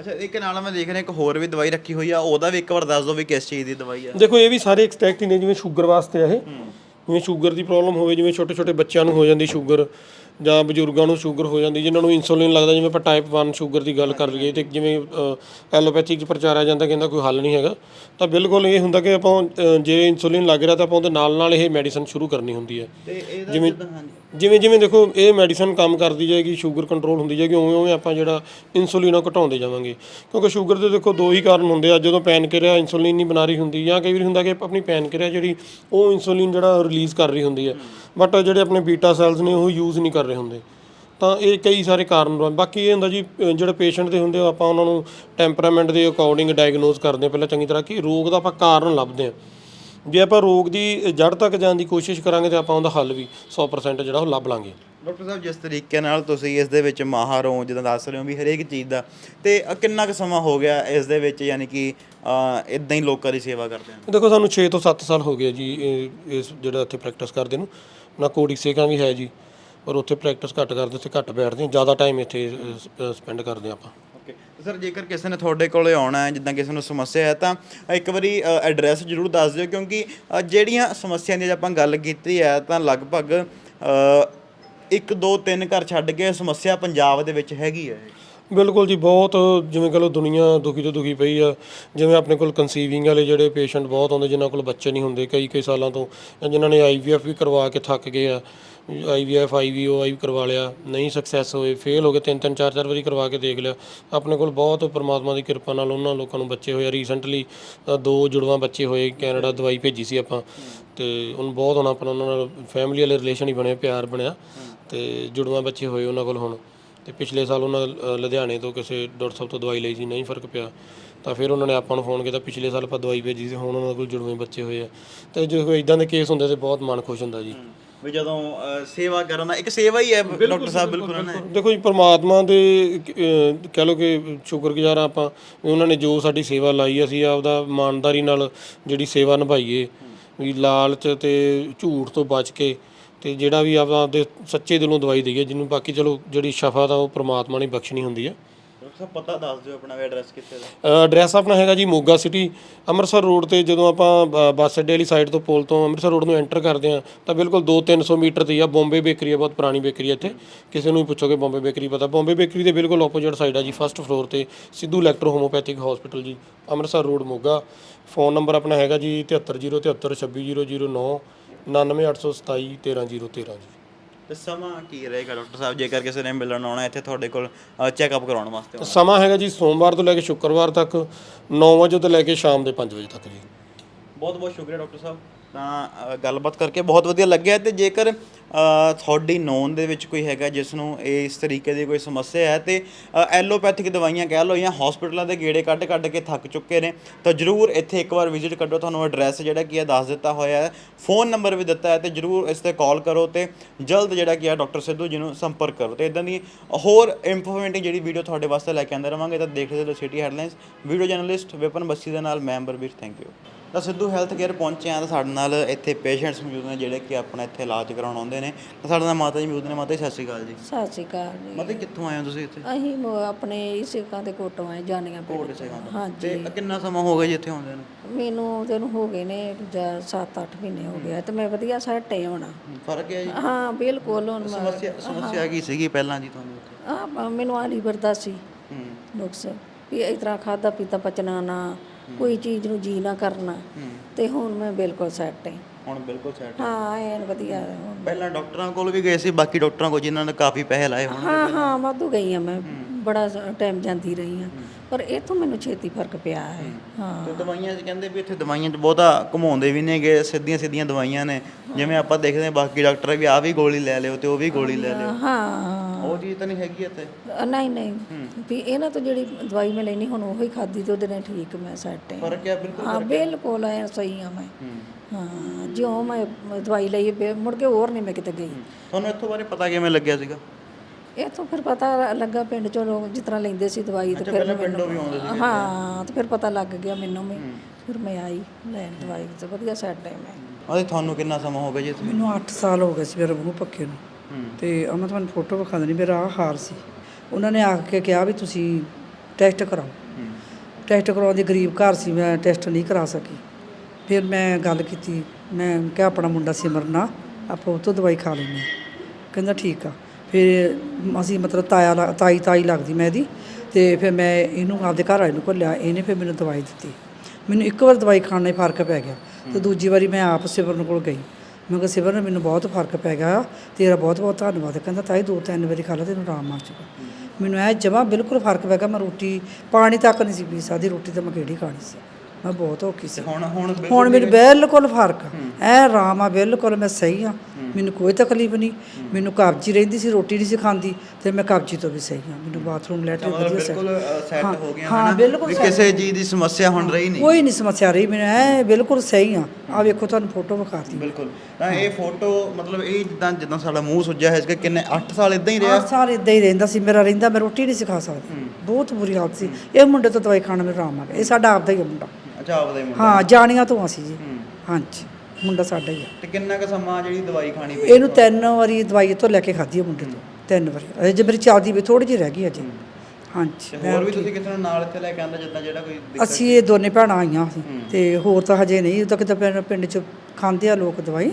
Speaker 4: ਅੱਛਾ ਇੱਕ ਨਾਲ ਮੈਂ ਦੇਖ ਰਿਹਾ ਇੱਕ ਹੋਰ ਵੀ ਦਵਾਈ ਰੱਖੀ ਹੋਈ ਆ ਉਹਦਾ ਵੀ ਇੱਕ ਵਾਰ ਦੱਸ ਦਿਓ ਵੀ ਕਿਸ ਚੀਜ਼ ਦੀ ਦਵਾਈ ਆ।
Speaker 1: ਦੇਖੋ ਇਹ ਵੀ ਸਾਰੇ ਐਕਸਟ੍ਰੈਕਟ ਹੀ ਨੇ ਜਿਵੇਂ ਸ਼ੂਗਰ ਵਾਸਤੇ ਆ ਇਹ। ਜਿਵੇਂ ਸ਼ੂਗਰ ਦੀ ਪ੍ਰੋਬਲਮ ਹੋਵੇ ਜਿਵੇਂ ਛੋਟੇ ਛੋਟੇ ਬੱਚਿਆਂ ਨੂੰ ਹੋ ਜਾਂਦੀ ਸ਼ੂਗਰ ਜਾਂ ਬਜ਼ੁਰਗਾਂ ਨੂੰ ਸ਼ੂਗਰ ਹੋ ਜਾਂਦੀ ਜਿਨ੍ਹਾਂ ਨੂੰ ਇਨਸੂਲਿਨ ਲੱਗਦਾ ਜਿਵੇਂ ਆਪਾਂ ਟਾਈਪ 1 ਸ਼ੂਗਰ ਦੀ ਗੱਲ ਕਰ ਲਈਏ ਤੇ ਜਿਵੇਂ ਐਲੋਪੈਥਿਕ ਚ ਪ੍ਰਚਾਰਿਆ ਜਾਂਦਾ ਕਹਿੰਦਾ ਕੋਈ ਹੱਲ ਨਹੀਂ ਹੈਗਾ ਤਾਂ ਬਿਲਕੁਲ ਇਹ ਹੁੰਦਾ ਕਿ ਆਪਾਂ ਜੇ ਇਨਸੂਲਿਨ ਲੱਗ ਰਿਹਾ ਤਾਂ ਆਪਾਂ ਉਹਦੇ ਨਾਲ ਨਾਲ ਇਹ ਮੈਡੀਸਨ ਸ਼ੁਰੂ ਕਰਨੀ ਹੁੰਦੀ ਹੈ। ਜਿਵੇਂ ਜਿਵੇਂ ਜਿਵੇਂ ਦੇਖੋ, ਇਹ ਮੈਡੀਸਨ ਕੰਮ ਕਰਦੀ ਜਾਏਗੀ ਸ਼ੂਗਰ ਕੰਟਰੋਲ ਹੁੰਦੀ ਜਾਏਗੀ, ਉਵੇਂ ਉਵੇਂ ਆਪਾਂ ਜਿਹੜਾ ਇਨਸੂਲਿਨ ਉਹ ਘਟਾਉਂਦੇ ਜਾਵਾਂਗੇ। ਕਿਉਂਕਿ ਸ਼ੂਗਰ ਦੇ ਦੇਖੋ, ਦੋ ਹੀ ਕਾਰਨ ਹੁੰਦੇ ਆ, ਜਦੋਂ ਪੈਨ ਪੈਨਕ੍ਰੀਆ ਇਨਸੂਲਿਨ ਨਹੀਂ ਬਣਾ ਰਹੀ ਹੁੰਦੀ, ਜਾਂ ਕਈ ਵਾਰ ਹੁੰਦਾ ਕਿ ਆਪਣੀ ਪੈਨ ਪੈਨਕ੍ਰੀਆ ਜਿਹੜੀ, ਉਹ ਇਨਸੂਲਿਨ ਜਿਹੜਾ ਰਿਲੀਜ਼ ਕਰ ਰਹੀ ਹੁੰਦੀ ਹੈ। ਬਟ ਜਿਹੜੇ ਆਪਣੇ ਬੀਟਾ ਸੈਲਸ ਨੇ, ਉਹ ਯੂਜ਼ ਨਹੀਂ ਕਰ ਰਹੇ ਹੁੰਦੇ। ਤਾਂ ਇਹ ਕਈ ਸਾਰੇ ਕਾਰਨ ਬਾਕੀ ਇਹ ਹੁੰਦਾ ਜੀ, ਜਿਹੜੇ ਪੇਸ਼ੈਂਟ ਦੇ ਹੁੰਦੇ ਆ ਆਪਾਂ ਉਹਨਾਂ ਨੂੰ ਟੈਂਪਰਾਮੈਂਟ ਦੇ ਅਕੋਰਡਿੰਗ ਡਾਇਗਨੋਸ ਕਰਦੇ ਹਾਂ ਪਹਿਲਾਂ ਚੰਗੀ ਤਰ੍ਹਾਂ ਕਿ ਰੋਗ ਦਾ ਆਪਾਂ ਕਾਰਨ ਲੱਭਦੇ ਹਾਂ ਜੇ ਆਪਾਂ ਰੋਗ ਦੀ ਜੜ ਤੱਕ ਜਾਣ ਦੀ ਕੋਸ਼ਿਸ਼ ਕਰਾਂਗੇ ਤੇ ਆਪਾਂ ਉਹਦਾ ਹੱਲ ਵੀ 100% ਜਿਹੜਾ ਉਹ ਲੱਭ ਲਾਂਗੇ।
Speaker 4: ਡਾਕਟਰ ਸਾਹਿਬ ਜਿਸ ਤਰੀਕੇ ਨਾਲ ਤੁਸੀਂ ਇਸ ਦੇ ਵਿੱਚ ਮਾਹਰ ਹੋ ਜਿੱਦਾਂ ਦੱਸ ਰਹੇ ਹੋ ਵੀ ਹਰੇਕ ਚੀਜ਼ ਦਾ ਤੇ ਅ, ਕਿੰਨਾ ਕੁ ਸਮਾਂ ਹੋ ਗਿਆ ਇਸ ਦੇ ਵਿੱਚ ਯਾਨੀ ਕਿ ਇਦਾਂ ਹੀ ਲੋਕਾਂ ਦੀ ਸੇਵਾ ਕਰਦੇ ਹਾਂ
Speaker 1: ਦੇਖੋ ਸਾਨੂੰ 6 ਤੋਂ 7 ਸਾਲ ਹੋ ਗਏ ਜੀ ਇਹ ਇਸ ਜਿਹੜਾ ਇੱਥੇ ਪ੍ਰੈਕਟਿਸ ਕਰਦੇ ਨੂੰ। ਨਾ ਕੋਡੀ ਸੇਕਾਂ ਵੀ ਹੈ ਜੀ ਪਰ ਉੱਥੇ ਪ੍ਰੈਕਟਿਸ ਘੱਟ ਕਰਦੇ ਤੇ ਘੱਟ ਬੈਠਦੇ ਹਾਂ ਜ਼ਿਆਦਾ ਟਾਈਮ ਇੱਥੇ ਸਪੈਂਡ ਕਰਦੇ ਹਾਂ ਆਪਾਂ।
Speaker 4: ਸਰ ਜੇਕਰ ਕਿਸੇ ਨੇ ਤੁਹਾਡੇ ਕੋਲੇ ਆਉਣਾ ਹੈ ਜਿੱਦਾਂ ਕਿਸੇ ਨੂੰ ਸਮੱਸਿਆ ਹੈ ਤਾਂ ਇੱਕ ਵਾਰੀ ਐਡਰੈਸ ਜ਼ਰੂਰ ਦੱਸ ਦਿਓ ਕਿਉਂਕਿ ਅ, ਜਿਹੜੀਆਂ ਸਮੱਸਿਆ ਦੀ ਜੇ ਆਪਾਂ ਗੱਲ ਕੀਤੀ ਹੈ ਤਾਂ ਲਗਭਗ ਅ, ਇੱਕ ਦੋ ਤਿੰਨ ਘਰ ਛੱਡ ਕੇ ਸਮੱਸਿਆ ਪੰਜਾਬ ਦੇ ਵਿੱਚ ਹੈਗੀ ਹੈ।
Speaker 1: ਬਿਲਕੁਲ ਜੀ ਬਹੁਤ ਜਿਵੇਂ ਕਹ ਲਓ ਦੁਨੀਆ ਦੁਖੀ ਤੋਂ ਦੁਖੀ ਪਈ ਆ। ਜਿਵੇਂ ਆਪਣੇ ਕੋਲ ਕਨਸੀਵਿੰਗ ਵਾਲੇ ਜਿਹੜੇ ਪੇਸ਼ੈਂਟ ਬਹੁਤ ਆਉਂਦੇ ਜਿਨ੍ਹਾਂ ਕੋਲ ਬੱਚੇ ਨਹੀਂ ਹੁੰਦੇ ਕਈ ਕਈ ਸਾਲਾਂ ਤੋਂ ਜਾਂ ਜਿਨ੍ਹਾਂ ਨੇ ਆਈਵੀਐਫ ਵੀ ਕਰਵਾ ਕੇ ਥੱਕ ਗਏ ਆ। ਆਈਵੀਐਫ ਆਈਵੀਓ ਆਈ ਕਰਵਾ ਲਿਆ। ਨਹੀਂ ਸਕਸੈਸ ਹੋਏ ਫੇਲ ਹੋ ਗਏ, ਤਿੰਨ ਤਿੰਨ, ਚਾਰ ਚਾਰ ਵਾਰੀ ਕਰਵਾ ਕੇ ਦੇਖ ਲਿਆ। ਆਪਣੇ ਕੋਲ ਬਹੁਤ ਪਰਮਾਤਮਾ ਦੀ ਕਿਰਪਾ ਨਾਲ ਉਹਨਾਂ ਲੋਕਾਂ ਨੂੰ ਬੱਚੇ ਹੋਏ। ਰੀਸੈਂਟਲੀ ਦੋ ਜੁੜਵਾਂ ਬੱਚੇ ਹੋਏ, ਕੈਨੇਡਾ ਦਵਾਈ ਭੇਜੀ ਸੀ ਆਪਾਂ। ਤੇ ਉਹਨੂੰ ਬਹੁਤ ਹੁਣ ਆਪਣਾ ਉਹਨਾਂ ਨਾਲ ਫੈਮਿਲੀ ਵਾਲੇ ਰਿਲੇਸ਼ਨ ਹੀ ਬਣਿਆ ਪਿਆਰ ਬਣਿਆ। ਤੇ ਜੁੜਵਾਂ ਬੱਚੇ ਹੋਏ ਉਹਨਾਂ ਕੋਲ ਹੁਣ। ਤੇ ਪਿਛਲੇ ਸਾਲ ਉਹਨਾਂ ਲੁਧਿਆਣੇ ਤੋਂ ਕਿਸੇ ਡਾਕਟਰ ਸਾਹਿਬ ਤੋਂ ਦਵਾਈ ਲਈ ਸੀ, ਨਹੀਂ ਫ਼ਰਕ ਪਿਆ। ਤਾਂ ਫਿਰ ਉਹਨਾਂ ਨੇ ਆਪਾਂ ਨੂੰ ਫੋਨ ਕੀਤਾ, ਪਿਛਲੇ ਸਾਲ ਆਪਾਂ ਦਵਾਈ ਭੇਜੀ ਸੀ, ਹੁਣ ਉਹਨਾਂ ਕੋਲ ਜੁੜਵੇਂ ਬੱਚੇ ਹੋਏ ਆ। ਤੇ ਜੇ ਕੋਈ ਇਦਾਂ ਦੇ ਕੇਸ ਹੁੰਦੇ ਤੇ ਬਹੁਤ ਮਨ ਖੁਸ਼ ਹੁੰਦਾ ਜੀ।
Speaker 4: ਵੀ ਜਦੋਂ ਸੇਵਾ ਕਰਨ ਦਾ ਇੱਕ ਸੇਵਾ ਹੀ ਹੈ ਡਾਕਟਰ ਸਾਹਿਬ ਬਿਲਕੁਲ ਹੈ ਨਾ
Speaker 1: ਦੇਖੋ ਜੀ ਪ੍ਰਮਾਤਮਾ ਦੇ ਅਹ, ਕਹਿ ਲਓ ਕਿ ਸ਼ੁਕਰਗੁਜ਼ਾਰ ਹਾਂ ਆਪਾਂ ਵੀ ਉਹਨਾਂ ਨੇ ਜੋ ਸਾਡੀ ਸੇਵਾ ਲਾਈ ਅਸੀਂ ਆਪਦਾ ਇਮਾਨਦਾਰੀ ਨਾਲ ਜਿਹੜੀ ਸੇਵਾ ਨਿਭਾਈਏ। ਵੀ ਲਾਲਚ ਤੇ ਝੂਠ ਤੋਂ ਬਚ ਕੇ ਤੇ ਜਿਹੜਾ ਵੀ ਆਪਾਂ ਆਪਦੇ ਸੱਚੇ ਦਿਲੋਂ ਦਵਾਈ ਦਈਏ ਜਿਹਨੂੰ ਬਾਕੀ ਚਲੋ ਜਿਹੜੀ ਸ਼ਫਾ ਤਾਂ ਉਹ ਪ੍ਰਮਾਤਮਾ ਨੇ ਬਖਸ਼ਣੀ ਹੁੰਦੀ ਹੈ
Speaker 4: ਸਰ, ਪਤਾ ਦੱਸ ਦਿਓ ਆਪਣਾ ਐਡਰੈਸ ਕਿੱਥੇ ਦਾ।
Speaker 1: ਐਡਰੈਸ ਆਪਣਾ ਹੈਗਾ ਜੀ ਮੋਗਾ ਸਿਟੀ ਅੰਮ੍ਰਿਤਸਰ ਰੋਡ ਤੇ ਜਦੋਂ ਆਪਾਂ ਬ- ਬੱਸ ਅੱਡੇ ਵਾਲੀ ਸਾਈਡ ਤੋਂ ਪੁਲ ਤੋਂ ਅੰਮ੍ਰਿਤਸਰ ਰੋਡ ਨੂੰ ਐਂਟਰ ਕਰਦੇ ਆ ਤਾਂ ਬਿਲਕੁਲ 2-300 ਮੀਟਰ ਤੇ ਹੀ ਆ, ਬੰਬੇ ਬੇਕਰੀ ਆ, ਬਹੁਤ ਪੁਰਾਣੀ ਬੇਕਰੀ ਆ ਇੱਥੇ। ਕਿਸੇ ਨੂੰ ਵੀ ਪੁੱਛੋਗੇ ਬੰਬੇ ਬੇਕਰੀ ਪਤਾ। ਬੰਬੇ ਬੇਕਰੀ ਦੇ ਬਿਲਕੁਲ ਆਪੋਜ਼ਿਟ ਸਾਈਡ ਆ ਜੀ ਫਸਟ ਫਲੋਰ ਤੇ Sidhu electro homeopathic hospital ji, Amritsar road Moga. Phone number ਆਪਣਾ ਹੈਗਾ ਜੀ 7307726009 99827 13013 ਜੀ।
Speaker 4: ਤੇ ਸਮਾਂ ਕੀ ਰਹੇਗਾ ਡਾਕਟਰ ਸਾਹਿਬ? ਜੇਕਰ ਕਿਸੇ ਨੇ ਮਿਲਣ ਆਉਣਾ ਇੱਥੇ ਤੁਹਾਡੇ ਕੋਲ ਚੈੱਕਅਪ ਕਰਾਉਣ ਵਾਸਤੇ ਆਉਣਾ।
Speaker 1: ਸਮਾਂ ਹੈਗਾ ਜੀ ਸੋਮਵਾਰ ਤੋਂ ਲੈ ਕੇ ਸ਼ੁੱਕਰਵਾਰ ਤੱਕ 9 ਵਜੇ ਤੋਂ ਲੈ ਕੇ ਸ਼ਾਮ ਦੇ 5 ਵਜੇ ਤੱਕ ਜੀ।
Speaker 4: ਬਹੁਤ ਬਹੁਤ ਸ਼ੁਕਰੀਆ ਡਾਕਟਰ ਸਾਹਿਬ। ਤਾਂ ਅ, ਗੱਲਬਾਤ ਕਰਕੇ ਬਹੁਤ ਵਧੀਆ ਲੱਗਿਆ ਤੇ ਜੇਕਰ ਤੁਹਾਡੀ ਨੋਨ ਦੇ ਵਿੱਚ ਕੋਈ ਹੈਗਾ ਜਿਸ ਨੂੰ ਇਸ ਤਰੀਕੇ ਦੀ ਕੋਈ ਸਮੱਸਿਆ ਹੈ? ਤੇ ਐਲੋਪੈਥਿਕ ਦਵਾਈਆਂ ਕਹਿ ਲਓ ਜਾਂ ਹਸਪੀਟਲਾਂ ਦੇ ਗੇੜੇ ਕੱਢ ਕੱਢ ਕੇ ਥੱਕ ਚੁੱਕੇ ਨੇ, ਤਾਂ ਜਰੂਰ ਇੱਥੇ ਇੱਕ ਵਾਰ ਵਿਜ਼ਿਟ ਕਰੋ ਤੁਹਾਨੂੰ ਐਡਰੈਸ ਜਿਹੜਾ ਕੀ ਹੈ ਦੱਸ ਦਿੱਤਾ ਹੋਇਆ ਹੈ। ਫੋਨ ਨੰਬਰ ਵੀ ਦਿੱਤਾ ਹੈ ਤੇ ਜਰੂਰ ਇਸ ਤੇ ਕਾਲ ਕਰੋ ਤੇ ਜਲਦ ਜਿਹੜਾ ਕੀ ਹੈ ਡਾਕਟਰ ਸਿੱਧੂ ਜੀ ਨੂੰ ਸੰਪਰਕ ਕਰੋ। ਤੇ ਇਦਾਂ ਦੀ ਹੋਰ ਇਨਫੋਰਮੇਟਿਵ ਜਿਹੜੀ ਵੀਡੀਓ ਤੁਹਾਡੇ ਵਾਸਤੇ ਲੈ ਕੇ ਆਂਦੇ ਰਵਾਂਗੇ, ਤਾਂ ਦੇਖਦੇ ਰਹੋ city headlines video journalist Vipan Bassi ਦੇ ਨਾਲ, ਮੈਂ ਅੰਬਰਵੀਰ ਥੈਂਕ ਯੂ ਤਾਂ ਸਿੱਧੂ ਹੈਲਥ ਕੇਅਰ ਪਹੁੰਚੇ ਆ ਤਾਂ ਸਾਡੇ ਨਾਲ ਇੱਥੇ ਪੇਸ਼ੈਂਟਸ ਮੌਜੂਦ ਨੇ ਜਿਹੜੇ ਕਿ ਆਪਣਾ ਇੱਥੇ ਇਲਾਜ ਕਰਾਉਣ ਆਉਂਦੇ ਨੇ। ਤਾਂ ਸਾਡੇ ਨਾਲ ਮਾਤਾ ਜੀ ਮੌਜੂਦ ਨੇ। ਮਾਤਾ ਜੀ ਸਤਿ ਸ਼੍ਰੀ ਅਕਾਲ ਜੀ।
Speaker 5: ਸਤਿ ਸ਼੍ਰੀ ਅਕਾਲ ਜੀ।
Speaker 4: ਮਾਤਾ ਜੀ ਕਿੱਥੋਂ ਆਏ ਹੋ ਤੁਸੀਂ ਇੱਥੇ?
Speaker 5: ਅਸੀਂ ਮੋ- ਆਪਣੇ ਇਸੇਕਾਂ ਦੇ ਕੋਟੋਂ ਆਏ ਜਾਨੀਆਂ ਪਿੰਡ
Speaker 4: ਕੋਟ ਸੇਵਾਂ ਤੋਂ।
Speaker 5: ਹਾਂਜੀ।
Speaker 4: ਤੇ ਕਿੰਨਾ ਸਮਾਂ ਹੋ ਗਿਆ ਜੀ ਇੱਥੇ ਆਉਂਦੇ ਨੂੰ?
Speaker 5: ਮੈਨੂੰ ਤੈਨੂੰ ਹੋ ਗਏ ਨੇ 7-8 ਮਹੀਨੇ ਹੋ ਗਏ ਆ ਤੇ ਮੈਂ ਵਧੀਆ ਸੈੱਟ ਹੈ ਹੁਣ
Speaker 4: ਫ਼ਰਕ ਹੈ ਜੀ?
Speaker 5: ਹਾਂ ਬਿਲਕੁਲ ਹੁਣ ਮੈਂ-
Speaker 4: ਸਮੱਸਿਆ ਸਮੱਸਿਆ ਕੀ ਸੀਗੀ ਪਹਿਲਾਂ ਜੀ ਤੁਹਾਨੂੰ ਇੱਥੇ
Speaker 5: ਬ- ਮੈਨੂੰ ਆ ਲੀਵਰ ਦਾ ਸੀ।
Speaker 4: ਹੂੰ।
Speaker 5: ਨੁਕਸ। ਵੀ ਇਸ ਤਰ੍ਹਾਂ ਖਾਦਾ ਪੀਤਾ ਪਚਣਾ ਨਾ। ਕੋਈ ਚੀਜ਼ ਨੂੰ ਜੀ ਨਾ ਕਰਨਾ। ਤੇ ਹੁਣ ਮੈਂ ਬਿਲਕੁਲ ਸੈੱਟ ਹਾਂ
Speaker 4: ਹੁਣ ਬਿਲਕੁਲ ਸੈਟ
Speaker 5: ਹਾਂ ਐਨ ਵਧੀਆ ਹੁਣ।
Speaker 4: ਪਹਿਲਾਂ ਡਾਕਟਰਾਂ ਕੋਲ ਵੀ ਗਏ ਸੀ ਬਾਕੀ ਡਾਕਟਰਾਂ ਕੋਲ ਜਿਨ੍ਹਾਂ ਨੇ ਕਾਫੀ ਪੈਸੇ ਲਾਏ ਹੋਣ
Speaker 5: ਹਾਂ ਹਾਂ ਵਾਧੂ ਗਈ ਆ ਮੈਂ। ਬੜਾ ਟਾਈਮ ਜਾਂਦੀ ਰਹੀ ਆ ਪਰ ਇਥੋਂ ਮੈਨੂੰ ਛੇਤੀ ਫ਼ਰਕ ਪਿਆ ਹੈ। ਹਾਂ।
Speaker 4: ਤੇ ਦਵਾਈਆਂ 'ਚ ਕਹਿੰਦੇ ਵੀ ਇੱਥੇ ਦਵਾਈਆਂ 'ਚ ਬਹੁਤਾ ਘੁਮਾਉਂਦੇ ਵੀ ਨੇਗੇ ਸਿੱਧੀਆਂ ਸਿੱਧੀਆਂ ਦਵਾਈਆਂ ਨੇ। ਜਿਵੇਂ ਆਪਾਂ ਦੇਖਦੇ ਹਾਂ ਬਾਕੀ ਡਾਕਟਰ ਵੀ ਆਹ ਵੀ ਗੋਲੀ ਲੈ ਲਿਓ ਤੇ ਉਹ ਵੀ ਗੋਲੀ ਲੈ ਲਿਓ।
Speaker 5: ਹਾਂ।
Speaker 4: ਉਹ ਚੀਜ਼ ਤਾਂ ਨਹੀਂ ਹੈਗੀ ਇੱਥੇ?
Speaker 5: ਅ, ਨਹੀਂ ਨਹੀਂ। ਵੀ ਇਹਨਾਂ ਤੋਂ ਜਿਹੜੀ ਦਵਾਈ ਮੈਂ ਲੈਣੀ ਹੁਣ ਉਹੀ ਖਾਦੀ ਤੇ ਉਹਦੇ ਨਾਲ ਠੀਕ ਮੈਂ ਸੈੱਟ ਹਾਂ
Speaker 4: ਫ਼ਰਕ ਹੈ ਬਿਲਕੁਲ
Speaker 5: ਹਾਂ ਬਿਲਕੁਲ ਐ ਸਹੀ ਆ ਮੈਂ। ਹਾਂ। ਜਿਉਂ ਮੈਂ ਦਵਾਈ ਲਈ ਮੁੜ ਕੇ ਹੋਰ ਨਹੀਂ ਮੈਂ ਕਿਤੇ ਗਈ।
Speaker 4: ਤੁਹਾਨੂੰ ਇੱਥੋਂ ਬਾਰੇ ਪਤਾ ਕਿਵੇਂ ਲੱਗਿਆ ਸੀਗਾ?
Speaker 5: ਇੱਥੋਂ ਫਿਰ ਪਤਾ ਲੱਗਾ ਪਿੰਡ ਚੋਂ ਲੋਕ ਜਿਸ ਤਰ੍ਹਾਂ ਲੈਂਦੇ ਸੀ ਦਵਾਈ ਤੇ ਫਿਰ ਮੈਨੂੰ ਹਾਂ ਤੇ ਫਿਰ ਪਤਾ ਲੱਗ ਗਿਆ ਮੈਨੂੰ ਵੀ। ਫਿਰ ਮੈਂ ਆਈ ਲੈਣ ਦਵਾਈ ਤੇ ਵਧੀਆ ਸੈੱਟ ਹੈ ਮੈਂ।
Speaker 4: ਉਹਦੇ ਤੁਹਾਨੂੰ ਕਿੰਨਾ ਸਮਾਂ ਹੋ ਗਿਆ ਜੀ ਇੱਥੇ?
Speaker 3: ਮੈਨੂੰ 8 ਸਾਲ ਹੋ ਗਏ ਸੀ ਮੇਰੇ ਮੂੰਹ ਪੱਕੇ ਨੂੰ। ਤੇ ਆ ਮੈਂ ਤੁਹਾਨੂੰ ਫੋਟੋ ਵਿਖਾ ਦਿੰਦੀ ਮੇਰਾ ਆਹ ਹਾਰ ਸੀ। ਉਹਨਾਂ ਨੇ ਆ ਕੇ ਕਿਹਾ ਵੀ ਤੁਸੀਂ ਟੈਸਟ ਕਰਾਓ। ਟੈਸਟ ਕਰਾਉਣ ਦੀ ਗਰੀਬ ਘਰ ਸੀ, ਮੈਂ ਟੈਸਟ ਨਹੀਂ ਕਰਾ ਸਕੀ। ਫਿਰ ਮੈਂ ਗੱਲ ਕੀਤੀ, ਮੈਂ ਕਿਹਾ ਆਪਣਾ ਮੁੰਡਾ ਸਿਮਰਨਾ ਆਪਾਂ ਉਹ ਤੋਂ ਦਵਾਈ ਖਾ ਲੈਂਦੇ ਹਾਂ। ਕਹਿੰਦਾ ਠੀਕ ਆ। ਫਿਰ ਅਸੀਂ ਮਤਲਬ ਤਾਇਆ ਲਾ- ਤਾਈ ਤਾਈ ਲੱਗਦੀ ਮੈਂ ਇਹਦੀ, ਤੇ ਫਿਰ ਮੈਂ ਇਹਨੂੰ ਆਪਦੇ ਘਰ ਵਾਲੇ ਨੂੰ ਘੱਲਿਆ, ਇਹਨੇ ਫਿਰ ਮੈਨੂੰ ਦਵਾਈ ਦਿੱਤੀ। ਮੈਨੂੰ ਇੱਕ ਵਾਰ ਦਵਾਈ ਖਾਣ ਨਾਲ ਫ਼ਰਕ ਪੈ ਗਿਆ। ਤੇ ਦੂਜੀ ਵਾਰੀ ਮੈਂ ਆਪ ਸਿਮਰਨ ਕੋਲ ਗਈ। ਮੈਂ ਕਿਹਾ, ਸਿਮਰਨ, ਮੈਨੂੰ ਬਹੁਤ ਫ਼ਰਕ ਪੈ ਗਿਆ। ਤੇਰਾ ਬਹੁਤ ਬਹੁਤ ਧੰਨਵਾਦ। ਕਹਿੰਦਾ, ਤਾਈ, ਦੋ ਤਿੰਨ ਵਾਰੀ ਖਾ ਲਾ, ਤੈਨੂੰ ਆਰਾਮ ਆ ਚੁੱਕਾ ਮੈਨੂੰ ਐ ਜਮਾ ਬਿਲਕੁਲ ਫ਼ਰਕ ਪੈ ਗਿਆ, ਮੈਂ ਰੋਟੀ ਪਾਣੀ ਤੱਕ ਨਹੀਂ ਸੀ ਪੀ ਸਕਦੀ। ਰੋਟੀ ਤਾਂ ਮੈਂ ਕਿਹੜੀ ਖਾਣੀ ਸੀ? ਮੈਂ ਬਹੁਤ ਔਖੀ ਸੀ।
Speaker 4: ਹੁਣ ਹੁਣ ਬਿਲਕੁਲ
Speaker 3: ਹੁਣ ਮੈਨੂੰ ਬਿਲਕੁਲ ਫ਼ਰਕ ਐ ਆਰਾਮ ਆ ਬਿਲਕੁਲ ਮੈਂ ਸਹੀ ਆ। ਮੈਨੂੰ ਕੋਈ ਤਕਲੀਫ ਨਹੀਂ। ਮੈਨੂੰ ਕਬਜੀ ਰਹਿੰਦੀ ਸੀ ਰੋਟੀ ਨਹੀਂ ਸੀ ਖਾਂਦੀ ਤੇ ਮੈਂ ਕਬਜੀ ਤੋਂ ਵੀ ਸਹੀ ਆ। ਮੈਨੂੰ ਬਾਥਰੂਮ ਲੈਟਰ ਵਧੀਆ
Speaker 4: ਬਿਲਕੁਲ ਸੈੱਟ
Speaker 3: ਹਾਂ,
Speaker 4: ਗਿਆ
Speaker 3: ਹਾਂ? ਬਿਲਕੁਲ
Speaker 4: ਕਿਸੇ ਚੀਜ਼ ਦੀ ਸਮੱਸਿਆ ਹੁਣ ਰਹੀ ਨਹੀਂ।
Speaker 3: ਕੋਈ ਨਹੀਂ ਸਮੱਸਿਆ ਰਹੀ ਮੈਨੂੰ ਐ ਬਿਲਕੁਲ ਸਹੀ ਆ। ਆ ਵੇਖੋ ਤੁਹਾਨੂੰ ਫੋਟੋ ਵਿਖਾਤੀ
Speaker 4: ਬਿਲਕੁਲ। ਤਾਂ ਇਹ ਫੋਟੋ ਮਤਲਬ ਇਹ ਜਿੱਦਾਂ ਜਿੱਦਾਂ ਸਾਡਾ ਮੂੰਹ ਸੁੱਜਿਆ ਹੈ ਇਸ ਕਿੰਨੇ 8 ਸਾਲ ਇਦਾਂ ਹੀ ਰਿਹਾ?
Speaker 3: ਆਹ ਸਾਲ ਇਦਾਂ ਹੀ ਰਹਿੰਦਾ ਸੀ ਮੇਰਾ ਰਹਿੰਦਾ ਮੈਂ ਰੋਟੀ ਨਹੀਂ ਸੀ ਖਾ ਸਕਦੀ। ਬਹੁਤ ਬੁਰੀ ਹਾਲਤ ਸੀ। ਇਹ ਮੁੰਡੇ ਤੋਂ ਦਵਾਈ ਖਾਣ ਮੈਨੂੰ ਆਰਾਮ ਆ ਗਿਆ। ਇਹ ਸਾਡਾ ਆਪਦਾ ਹੀ ਮੁੰਡਾ।
Speaker 4: ਅੱਛਾ ਆਪਦਾ ਹੀ ਮੁੰਡਾ
Speaker 3: ਹਾਂ ਜਾਣੀਆਂ ਤੋਂ ਅਸੀਂ ਜੀ। ਹਾਂਜੀ ਮੁੰਡਾ ਸਾਡਾ ਹੀ ਆ।
Speaker 4: ਤੇ ਕਿੰਨਾ ਕੁ ਸਮਾਂ ਜਿਹੜੀ ਦਵਾਈ ਖਾਣੀ ਪਈ?
Speaker 3: ਇਹਨੂੰ ਤਿੰਨ ਵਾਰੀ ਦਵਾਈ ਤੋਂ ਲੈ ਕੇ ਖਾਧੀ ਹੈ ਮੁੰਡੇ ਤੋਂ ਤਿੰਨ ਵਾਰੀ। ਅਜੇ ਜੇ ਮੇਰੀ ਚੱਲਦੀ ਵੀ ਥੋੜੀ ਜਿਹੀ ਰਹਿ ਗਈ ਅਜੇ। ਹਾਂਜੀ
Speaker 4: ਤੇ ਹੋਰ ਵੀ ਤੁਸੀਂ ਕਿਸੇ ਨੂੰ ਨਾਲ ਇੱਥੇ ਲੈ ਕੇ ਆਂਦਾ ਜਿੱਦਾਂ ਜਿਹੜਾ ਕੋਈ ਦਿੱਕਤ-
Speaker 3: ਅਸੀਂ ਇਹ ਦੋਨੇ ਭੈਣਾਂ ਆਈਆਂ ਸੀ। ਤੇ ਹੋਰ ਤਾਂ ਹਜੇ ਨਹੀਂ। ਉਹ ਤਾਂ ਕਿਤੇ ਪਿੰਡ- ਪਿੰਡ ਚ ਖਾਂਦੇ ਆ ਲੋਕ ਦਵਾਈ।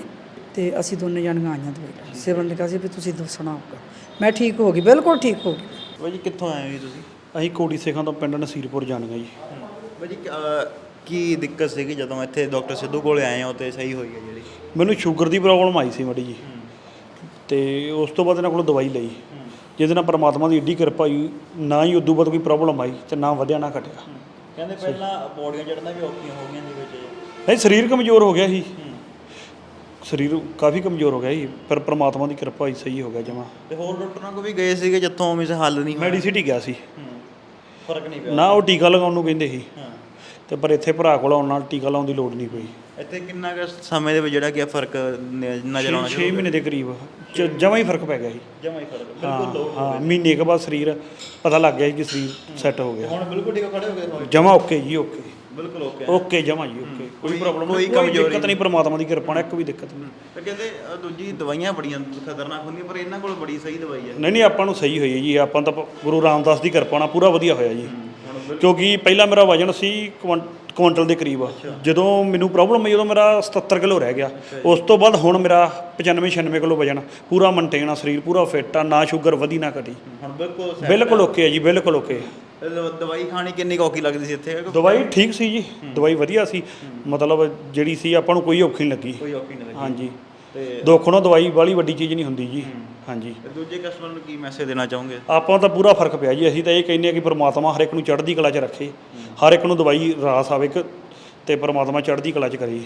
Speaker 3: ਤੇ ਅਸੀਂ ਦੋਨੇ ਜਾਣੀਆਂ ਆਈਆਂ ਦਵਾਈ ਸਿਵਨ ਨੇ ਕਿਹਾ ਸੀ ਵੀ ਤੁਸੀਂ ਦੱਸਣਾ ਹੋਊਗਾ ਮੈਂ ਠੀਕ ਹੋ ਗਈ ਬਿਲਕੁਲ ਠੀਕ ਹੋ ਗਈ।
Speaker 4: ਬਾਈ ਜੀ ਕਿੱਥੋਂ ਆਏ ਹੋ ਜੀ ਤੁਸੀਂ?
Speaker 2: ਅਸੀਂ ਕੋਟੀ ਸੇਖਾਂ ਤੋਂ ਪਿੰਡ ਨਸੀਰਪੁਰ ਜਾਣਗੇ ਜੀ।
Speaker 4: ਬਾਈ ਜੀ ਅਹ, ਕੀ ਦਿੱਕਤ ਸੀਗੀ ਜਦੋਂ ਇੱਥੇ ਡਾਕਟਰ ਸਿੱਧੂ ਕੋਲੇ ਆਏ ਹੋ ਤੇ ਸਹੀ ਹੋਈ ਹੈ ਜਿਹੜੀ?
Speaker 2: ਮੈਨੂੰ ਸ਼ੂਗਰ ਦੀ ਪ੍ਰੋਬਲਮ ਆਈ ਸੀ ਮੜੀ ਜੀ। ਤੇ ਉਸ ਤੋਂ ਬਾਅਦ ਇਹਨਾਂ ਕੋਲੋਂ ਦਵਾਈ ਲਈ। ਜਿਹਦੇ ਨਾਲ ਪਰਮਾਤਮਾ ਦੀ ਏਡੀ ਕਿਰਪਾ ਹੋਈ ਨਾ ਹੀ ਉਦੋਂ ਬਾਅਦ ਕੋਈ ਪ੍ਰੋਬਲਮ ਆਈ ਤੇ ਨਾ ਵਧਿਆ ਨਾ ਘਟਿਆ।
Speaker 4: ਕਹਿੰਦੇ ਪਹਿਲਾਂ ਪੌੜੀਆਂ ਚੜਨਾ ਵੀ ਔਖੀਆਂ ਹੋ ਗਈਆਂ ਦੇ ਵਿੱਚ
Speaker 2: ਨਹੀਂ ਸਰੀਰ ਕਮਜ਼ੋਰ ਹੋ ਗਿਆ ਸੀ। ਸਰੀਰ ਕਾਫੀ ਕਮਜ਼ੋਰ ਹੋ ਗਿਆ ਸੀ ਪਰ ਪ੍ਰਮਾਤਮਾ ਦੀ ਕਿਰਪਾ ਹੋਈ ਸਹੀ ਹੋ ਗਿਆ ਜਮਾ।
Speaker 4: ਤੇ ਹੋਰ ਡਾਕਟਰਾਂ ਕੋਲ ਵੀ ਗਏ ਸੀਗੇ ਜਿੱਥੋਂ ਉਵੇਂ ਸੇ ਹੱਲ ਨਹੀਂ ਹੋਇਆ?
Speaker 2: ਮੈਡੀਸਿਟੀ ਗਿਆ ਸੀ।
Speaker 4: ਫ਼ਰਕ ਨਹੀਂ ਪਿਆ।
Speaker 2: ਨਾ ਉਹ ਟੀਕਾ ਲਗਾਉਣ ਨੂੰ ਕਹਿੰਦੇ ਸੀ। ਤੇ ਪਰ ਇੱਥੇ ਭਰਾ ਕੋਲ ਆਉਣ ਨਾਲ ਟੀਕਾ ਲਾਉਣ ਦੀ ਲੋੜ ਨਹੀਂ ਪਈ।
Speaker 4: ਇੱਥੇ ਕਿੰਨਾ ਕੁ ਸਮੇਂ ਦੇ ਵਿੱਚ ਜਿਹੜਾ ਕਿ ਫ਼ਰਕ ਨ- ਨਜ਼ਰ ਆਉਣਾ
Speaker 2: 6 ਮਹੀਨੇ ਦੇ ਕਰੀਬ। ਜਮਾ ਹੀ ਫ਼ਰਕ ਪੈ ਗਿਆ ਸੀ।
Speaker 4: ਜਮਾ ਹੀ ਫ਼ਰਕ
Speaker 2: ਹਾਂ ਹਾਂ ਮਹੀਨੇ ਕੇ ਬਾਅਦ ਸਰੀਰ ਪਤਾ ਲੱਗ ਗਿਆ ਸੀ ਕਿ ਸਰੀਰ ਸੈੱਟ ਹੋ ਗਿਆ।
Speaker 4: ਹੁਣ ਬਿਲਕੁਲ ਠੀਕ ਖੜੇ ਹੋ ਗਏ?
Speaker 2: ਜਮਾ ਓਕੇ ਜੀ ਓਕੇ।
Speaker 4: ਬਿਲਕੁਲ ਓਕੇ।
Speaker 2: ਓਕੇ ਜਮਾ ਜੀ ਓਕੇ। ਕੋਈ ਪ੍ਰੋਬਲਮ
Speaker 4: ਕੋਈ
Speaker 2: ਨਹੀਂ ਕੋਈ
Speaker 4: ਕਮਜ਼ੋਰੀ
Speaker 2: ਦਿੱਕਤ ਨਹੀਂ। ਪਰਮਾਤਮਾ ਦੀ ਕਿਰਪਾ ਨਾਲ ਇੱਕ ਵੀ ਦਿੱਕਤ ਨਹੀਂ।
Speaker 4: ਤੇ ਕਹਿੰਦੇ ਅਹ, ਦੂਜੀ ਦਵਾਈਆਂ ਬੜੀਆਂ ਖਤਰਨਾਕ ਹੁੰਦੀਆਂ ਪਰ ਇਹਨਾਂ ਕੋਲ ਬੜੀ ਸਹੀ ਦਵਾਈ ਹੈ।
Speaker 2: ਨਹੀਂ ਨਹੀਂ ਆਪਾਂ ਨੂੰ ਸਹੀ ਹੋਈ ਹੈ ਜੀ। ਆਪਾਂ ਤਾਂ ਪ- ਗੁਰੂ ਰਾਮਦਾਸ ਦੀ ਕਿਰਪਾ ਨਾਲ ਪੂਰਾ ਵਧੀਆ ਹੋਇਆ ਜੀ। ਕਿਉਂਕਿ ਪਹਿਲਾਂ ਮੇਰਾ ਵਜਨ ਸੀ ਕੁਆਂਟਲ ਦੇ ਕਰੀਬ। ਜਦੋਂ ਮੈਨੂੰ ਪ੍ਰੋਬਲਮ ਆਈ ਉਦੋਂ ਮੇਰਾ 77 ਕਿਲੋ ਰਹਿ ਗਿਆ। ਉਸ ਤੋਂ ਬਾਅਦ ਹੁਣ ਮੇਰਾ 95 96 ਕਿਲੋ ਵਜਨ ਪੂਰਾ ਮੇਨਟੇਨ ਆ ਸਰੀਰ ਪੂਰਾ ਫਿੱਟ ਆ ਨਾ ਸ਼ੂਗਰ ਵਧੀ ਨਾ ਘਟੀ।
Speaker 4: ਹੁਣ ਬਿਲਕੁਲ
Speaker 2: ਬਿਲਕੁਲ ਓਕੇ ਹੈ ਜੀ ਬਿਲਕੁਲ ਓਕੇ
Speaker 4: ਦਵਾਈ ਖਾਣੀ ਕਿੰਨੀ ਔਖੀ ਲੱਗਦੀ ਸੀ ਇੱਥੇ?
Speaker 2: ਦਵਾਈ ਠੀਕ ਸੀ ਜੀ। ਦਵਾਈ ਵਧੀਆ ਸੀ। ਮਤਲਬ ਜਿਹੜੀ ਸੀ ਆਪਾਂ ਨੂੰ ਕੋਈ ਔਖੀ ਨਹੀਂ ਲੱਗੀ।
Speaker 4: ਕੋਈ ਔਖੀ ਨਹੀਂ ਲੱਗੀ।
Speaker 2: ਹਾਂਜੀ। ਦੁੱਖ ਨਾਲ ਦਵਾਈ ਬਾਲੀ ਵੱਡੀ ਚੀਜ਼ ਨਹੀਂ ਹੁੰਦੀ ਜੀ। ਹਾਂਜੀ।
Speaker 4: ਤੇ ਦੂਜੇ ਕਸਟਮਰ ਨੂੰ ਕੀ ਮੈਸੇਜ ਦੇਣਾ ਚਾਹੋਗੇ?
Speaker 2: ਆਪਾਂ ਤਾਂ ਪੂਰਾ ਫ਼ਰਕ ਪਿਆ ਜੀ। ਅਸੀਂ ਤਾਂ ਇਹ ਕਹਿੰਦੇ ਆ ਕਿ ਪ੍ਰਮਾਤਮਾ ਹਰ ਇੱਕ ਨੂੰ ਚੜ੍ਹਦੀ ਕਲਾ 'ਚ ਰੱਖੇ। ਹਰ ਇੱਕ ਨੂੰ ਦਵਾਈ ਰਾਸ ਆਵੇ ਕਿ ਤੇ ਪ੍ਰਮਾਤਮਾ ਚੜ੍ਹਦੀ ਕਲਾ 'ਚ ਕਰੇ।